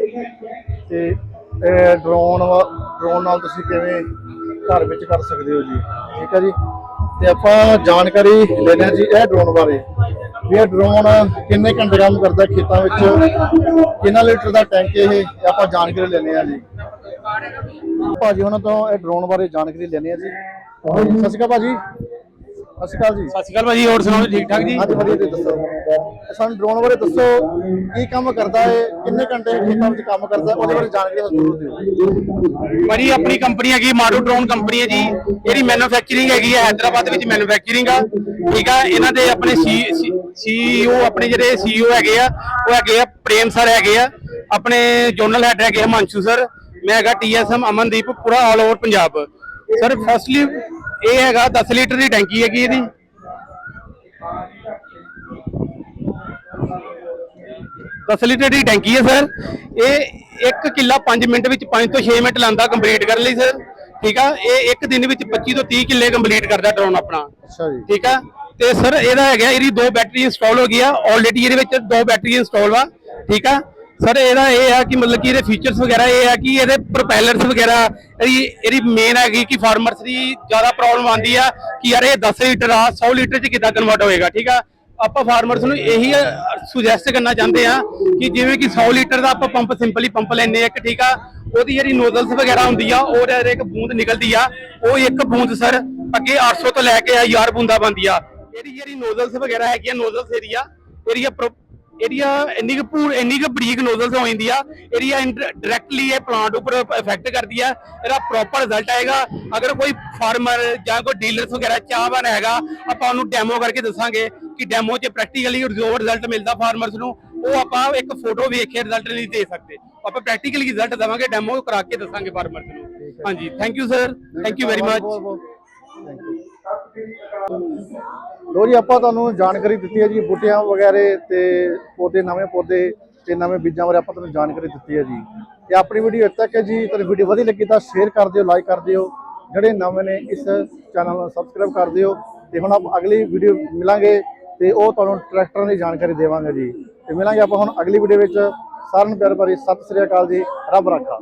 ਤੇ ਇਹ ਡਰੋਨ ਡਰੋਨ ਨਾਲ ਤੁਸੀਂ ਕਿਵੇਂ ਘਰ ਵਿੱਚ ਕਰ ਸਕਦੇ ਹੋ ਜੀ? ਠੀਕ ਹੈ ਜੀ? ਤੇ ਆਪਾਂ ਜਾਣਕਾਰੀ ਲੈਣਾ ਜੀ ਇਹ ਡਰੋਨ ਬਾਰੇ ਵੀ ਇਹ ਡਰੋਨ ਕਿੰਨੇ ਘੰਟੇ ਕੰਮ ਕਰਦਾ ਖੇਤਾਂ ਵਿੱਚ, ਕਿੰਨਾ ਲੀਟਰ ਦਾ ਟੈਂਕ ਇਹ ਆਪਾਂ ਜਾਣਕਾਰੀ ਲੈਣੇ ਆ ਜੀ। ਭਾਜੀ, ਉਹਨਾਂ ਤੋਂ ਇਹ ਡਰੋਨ ਬਾਰੇ ਜਾਣਕਾਰੀ ਲੈਣੇ ਆ ਜੀ। ਸਤਿ ਸ਼੍ਰੀ ਅਕਾਲ ਭਾਜੀ। ਸਤਿ ਸ਼੍ਰੀ ਅਕਾਲ ਜੀ। ਸਤਿ ਸ਼੍ਰੀ ਅਕਾਲ ਭਾਜੀ ਹੋਰ ਸੁਣਾਓ ਠੀਕ ਠਾਕ ਜੀ? ਹਾਂਜੀ ਵਧੀਆ ਤੁਸੀਂ ਦੱਸੋ? ਸਾਨੂੰ ਡਰੋਨ ਬਾਰੇ ਦੱਸੋ ਕੀ ਕੰਮ ਕਰਦਾ ਹੈ ਕਿੰਨੇ ਘੰਟੇ ਖੇਤਾਂ ਵਿੱਚ ਕੰਮ ਕਰਦਾ ਉਹਦੇ ਬਾਰੇ ਜਾਣਕਾਰੀ ਜ਼ਰੂਰ ਦਿਓ। ਭਾਜੀ ਆਪਣੀ ਕੰਪਨੀ ਹੈਗੀ ਮਾਡੋ ਡਰੋਨ ਕੰਪਨੀ ਹੈ ਜੀ। ਇਹਦੀ ਮੈਨੂਫੈਕਚਰਿੰਗ ਹੈਗੀ ਹੈ ਹੈਦਰਾਬਾਦ ਵਿੱਚ ਮੈਨੂਫੈਕਚਰਿੰਗ ਆ। ਠੀਕ ਆ ਇਹਨਾਂ ਦੇ ਆਪਣੇ ਸੀਈਓ ਆਪਣੇ ਜਿਹੜੇ ਸੀਈਓ ਹੈਗੇ ਆ ਉਹ ਹੈਗੇ ਆ ਪ੍ਰੇਮ ਸਰ ਹੈਗੇ ਆ। ਆਪਣੇ ਜਨਰਲ ਹੈਡ ਹੈਗੇ ਆ ਹਿਮਾਂਸ਼ੂ ਸਰ ਮੈਂ ਹੈਗਾ ਟੀਐਸਐਮ ਅਮਨਦੀਪ ਪੂਰਾ all over Punjab. Sir firstly ਇਹ ਹੈਗਾ 10 ਲੀਟਰ ਦੀ ਟੈਂਕੀ ਹੈਗੀ ਇਹਦੀ। ਦਸ ਲੀਟਰ ਦੀ ਟੈਂਕੀ ਹੈ ਸਰ। ਇਹ 1 ਕਿੱਲਾ 5 ਮਿੰਟ ਵਿੱਚ 5 ਤੋਂ 6 ਮਿੰਟ ਲਾਂਦਾ ਕੰਪਲੀਟ ਕਰਨ ਲਈ ਸਰ। ਠੀਕ ਆ? ਇਹ ਇੱਕ ਦਿਨ ਵਿੱਚ 25 ਤੋਂ 30 ਕਿੱਲੇ ਕੰਪਲੀਟ ਕਰਦਾ ਡਰੋਨ ਆਪਣਾ। ਅੱਛਾ ਜੀ। ਠੀਕ ਆ? ਤੇ ਸਰ ਇਹਦਾ ਹੈਗਾ ਇਹਦੀ ਦੋ ਬੈਟਰੀ ਇੰਸਟਾਲ ਹੋ ਗਈ ਆ। ਆਲਰੇਡੀ ਇਹਦੇ ਵਿੱਚ ਦੋ ਬੈਟਰੀ ਇੰਸਟਾਲ ਵਾ। ਠੀਕ ਆ? ਸਰ, ਇਹਦਾ ਇਹ ਆ ਕਿ ਮਤਲਬ ਕਿ ਇਹਦੇ ਫੀਚਰਸ ਵਗੈਰਾ ਇਹ ਆ ਕਿ ਇਹਦੇ ਪ੍ਰੋਪੈਲਰਸ ਵਗੈਰਾ, ਇਹਦੀ ਇਹਦੀ ਮੇਨ ਹੈਗੀ ਕਿ ਫਾਰਮਰਸ ਦੀ ਜ਼ਿਆਦਾ ਪ੍ਰੋਬਲਮ ਆਉਂਦੀ ਆ ਕਿ ਯਾਰ ਇਹ 10 ਲੀਟਰ ਆ 100 ਲੀਟਰ ਚ ਕਿੱਦਾਂ ਕਨਵਰਟ ਹੋਏਗਾ, ਠੀਕ ਆ? ਆਪਾਂ ਫਾਰਮਰਸ ਨੂੰ ਇਹੀ ਸੁਜੈਸਟ ਕਰਨਾ ਚਾਹੁੰਦੇ ਆ ਕਿ ਜਿਵੇਂ ਕਿ 100 ਲੀਟਰ ਦਾ ਆਪਾਂ ਪੰਪ ਸਿੰਪਲੀ ਪੰਪ ਲੈਨੇ ਆ ਇੱਕ, ਠੀਕ ਆ? ਉਹਦੀ ਜਿਹੜੀ ਨੋਜ਼ਲਸ ਵਗੈਰਾ ਹੁੰਦੀ ਆ, ਉਹ ਜਿਹੜੇ ਇੱਕ ਬੂੰਦ ਨਿਕਲਦੀ ਆ, ਉਹ ਇੱਕ ਬੂੰਦ ਸਰ ਅੱਗੇ 800 ਤੋਂ ਲੈ ਕੇ 1000 ਬੂੰਦਾ ਬੰਦੀ ਆ। ਇਹਦੀ ਜਿਹੜੀ ਨੋਜ਼ਲਸ ਵਗੈਰਾ ਹੈਗੀਆਂ ਨੋਜ਼ਲਸ ਏਰੀਆ ਏਰੀਆ ਏਰੀਆ ਇੰਨੀ ਕੁ ਪੂਰ ਇੰਨੀ ਕੁ ਬਰੀਕ ਨੋਜ਼ਲਸ ਹੋ ਜਾਂਦੀ ਆ ਏਰੀਆ ਡਾਇਰੈਕਟਲੀ ਇਹ ਪਲਾਂਟ ਉੱਪਰ ਇਫੈਕਟ ਕਰਦੀ ਆ ਇਹਦਾ ਪ੍ਰੋਪਰ ਰਿਜ਼ਲਟ ਆਏਗਾ। ਅਗਰ ਕੋਈ ਫਾਰਮਰ ਜਾਂ ਕੋਈ ਡੀਲਰਸ ਵਗੈਰਾ ਚਾਹਵਾਨ ਹੈਗਾ ਆਪਾਂ ਉਹਨੂੰ ਡੈਮੋ ਕਰਕੇ ਦੱਸਾਂਗੇ ਕਿ ਡੈਮੋ 'ਚ ਪ੍ਰੈਕਟੀਕਲੀ ਜੋ ਰਿਜ਼ਲਟ ਮਿਲਦਾ ਫਾਰਮਰਸ ਨੂੰ ਉਹ ਆਪਾਂ ਇੱਕ ਫੋਟੋ ਵੇਖ ਕੇ ਰਿਜ਼ਲਟ ਨਹੀਂ ਦੇ ਸਕਦੇ। ਆਪਾਂ ਪ੍ਰੈਕਟੀਕਲੀ ਰਿਜ਼ਲਟ ਦੇਵਾਂਗੇ ਡੈਮੋ ਕਰਾ ਕੇ ਦੱਸਾਂਗੇ ਫਾਰਮਰਸ ਨੂੰ। ਹਾਂਜੀ thank you sir thank you very much ਲੋ ਜੀ, ਆਪਾਂ ਤੁਹਾਨੂੰ ਜਾਣਕਾਰੀ ਦਿੱਤੀ ਹੈ ਜੀ, ਬੂਟਿਆਂ ਵਗੈਰੇ ਤੇ ਪੌਦੇ, ਨਵੇਂ ਪੌਦੇ ਤੇ ਨਵੇਂ ਬੀਜਾਂ ਬਾਰੇ ਆਪਾਂ ਤੁਹਾਨੂੰ ਜਾਣਕਾਰੀ ਦਿੱਤੀ ਹੈ ਜੀ। ਤੇ ਆਪਣੀ ਵੀਡੀਓ ਇੱਥੇ ਤੱਕ ਹੈ ਜੀ ਤੁਹਾਨੂੰ ਵੀਡੀਓ ਵਧੀਆ ਲੱਗੀ ਤਾਂ ਸ਼ੇਅਰ ਕਰ ਦਿਓ ਲਾਈਕ ਕਰ ਦਿਓ। ਜਿਹੜੇ ਨਵੇਂ ਨੇ, ਇਸ ਚੈਨਲ ਨੂੰ ਸਬਸਕ੍ਰਾਈਬ ਕਰ ਦਿਓ। ਤੇ ਹੁਣ ਆਪਾਂ ਅਗਲੀ ਵੀਡੀਓ ਮਿਲਾਂਗੇ ਤੇ ਉਹ ਤੁਹਾਨੂੰ ਟਰੈਕਟਰਾਂ ਦੀ ਜਾਣਕਾਰੀ ਦੇਵਾਂਗੇ ਜੀ। ਤੇ ਮਿਲਾਂਗੇ ਆਪਾਂ ਹੁਣ ਅਗਲੀ ਵੀਡੀਓ ਵਿੱਚ। ਸਾਰਿਆਂ ਨੂੰ ਪਿਆਰ ਭਰੀ ਸਤਿ ਸ੍ਰੀ ਅਕਾਲ ਜੀ, ਰੱਬ ਰਾਖਾ।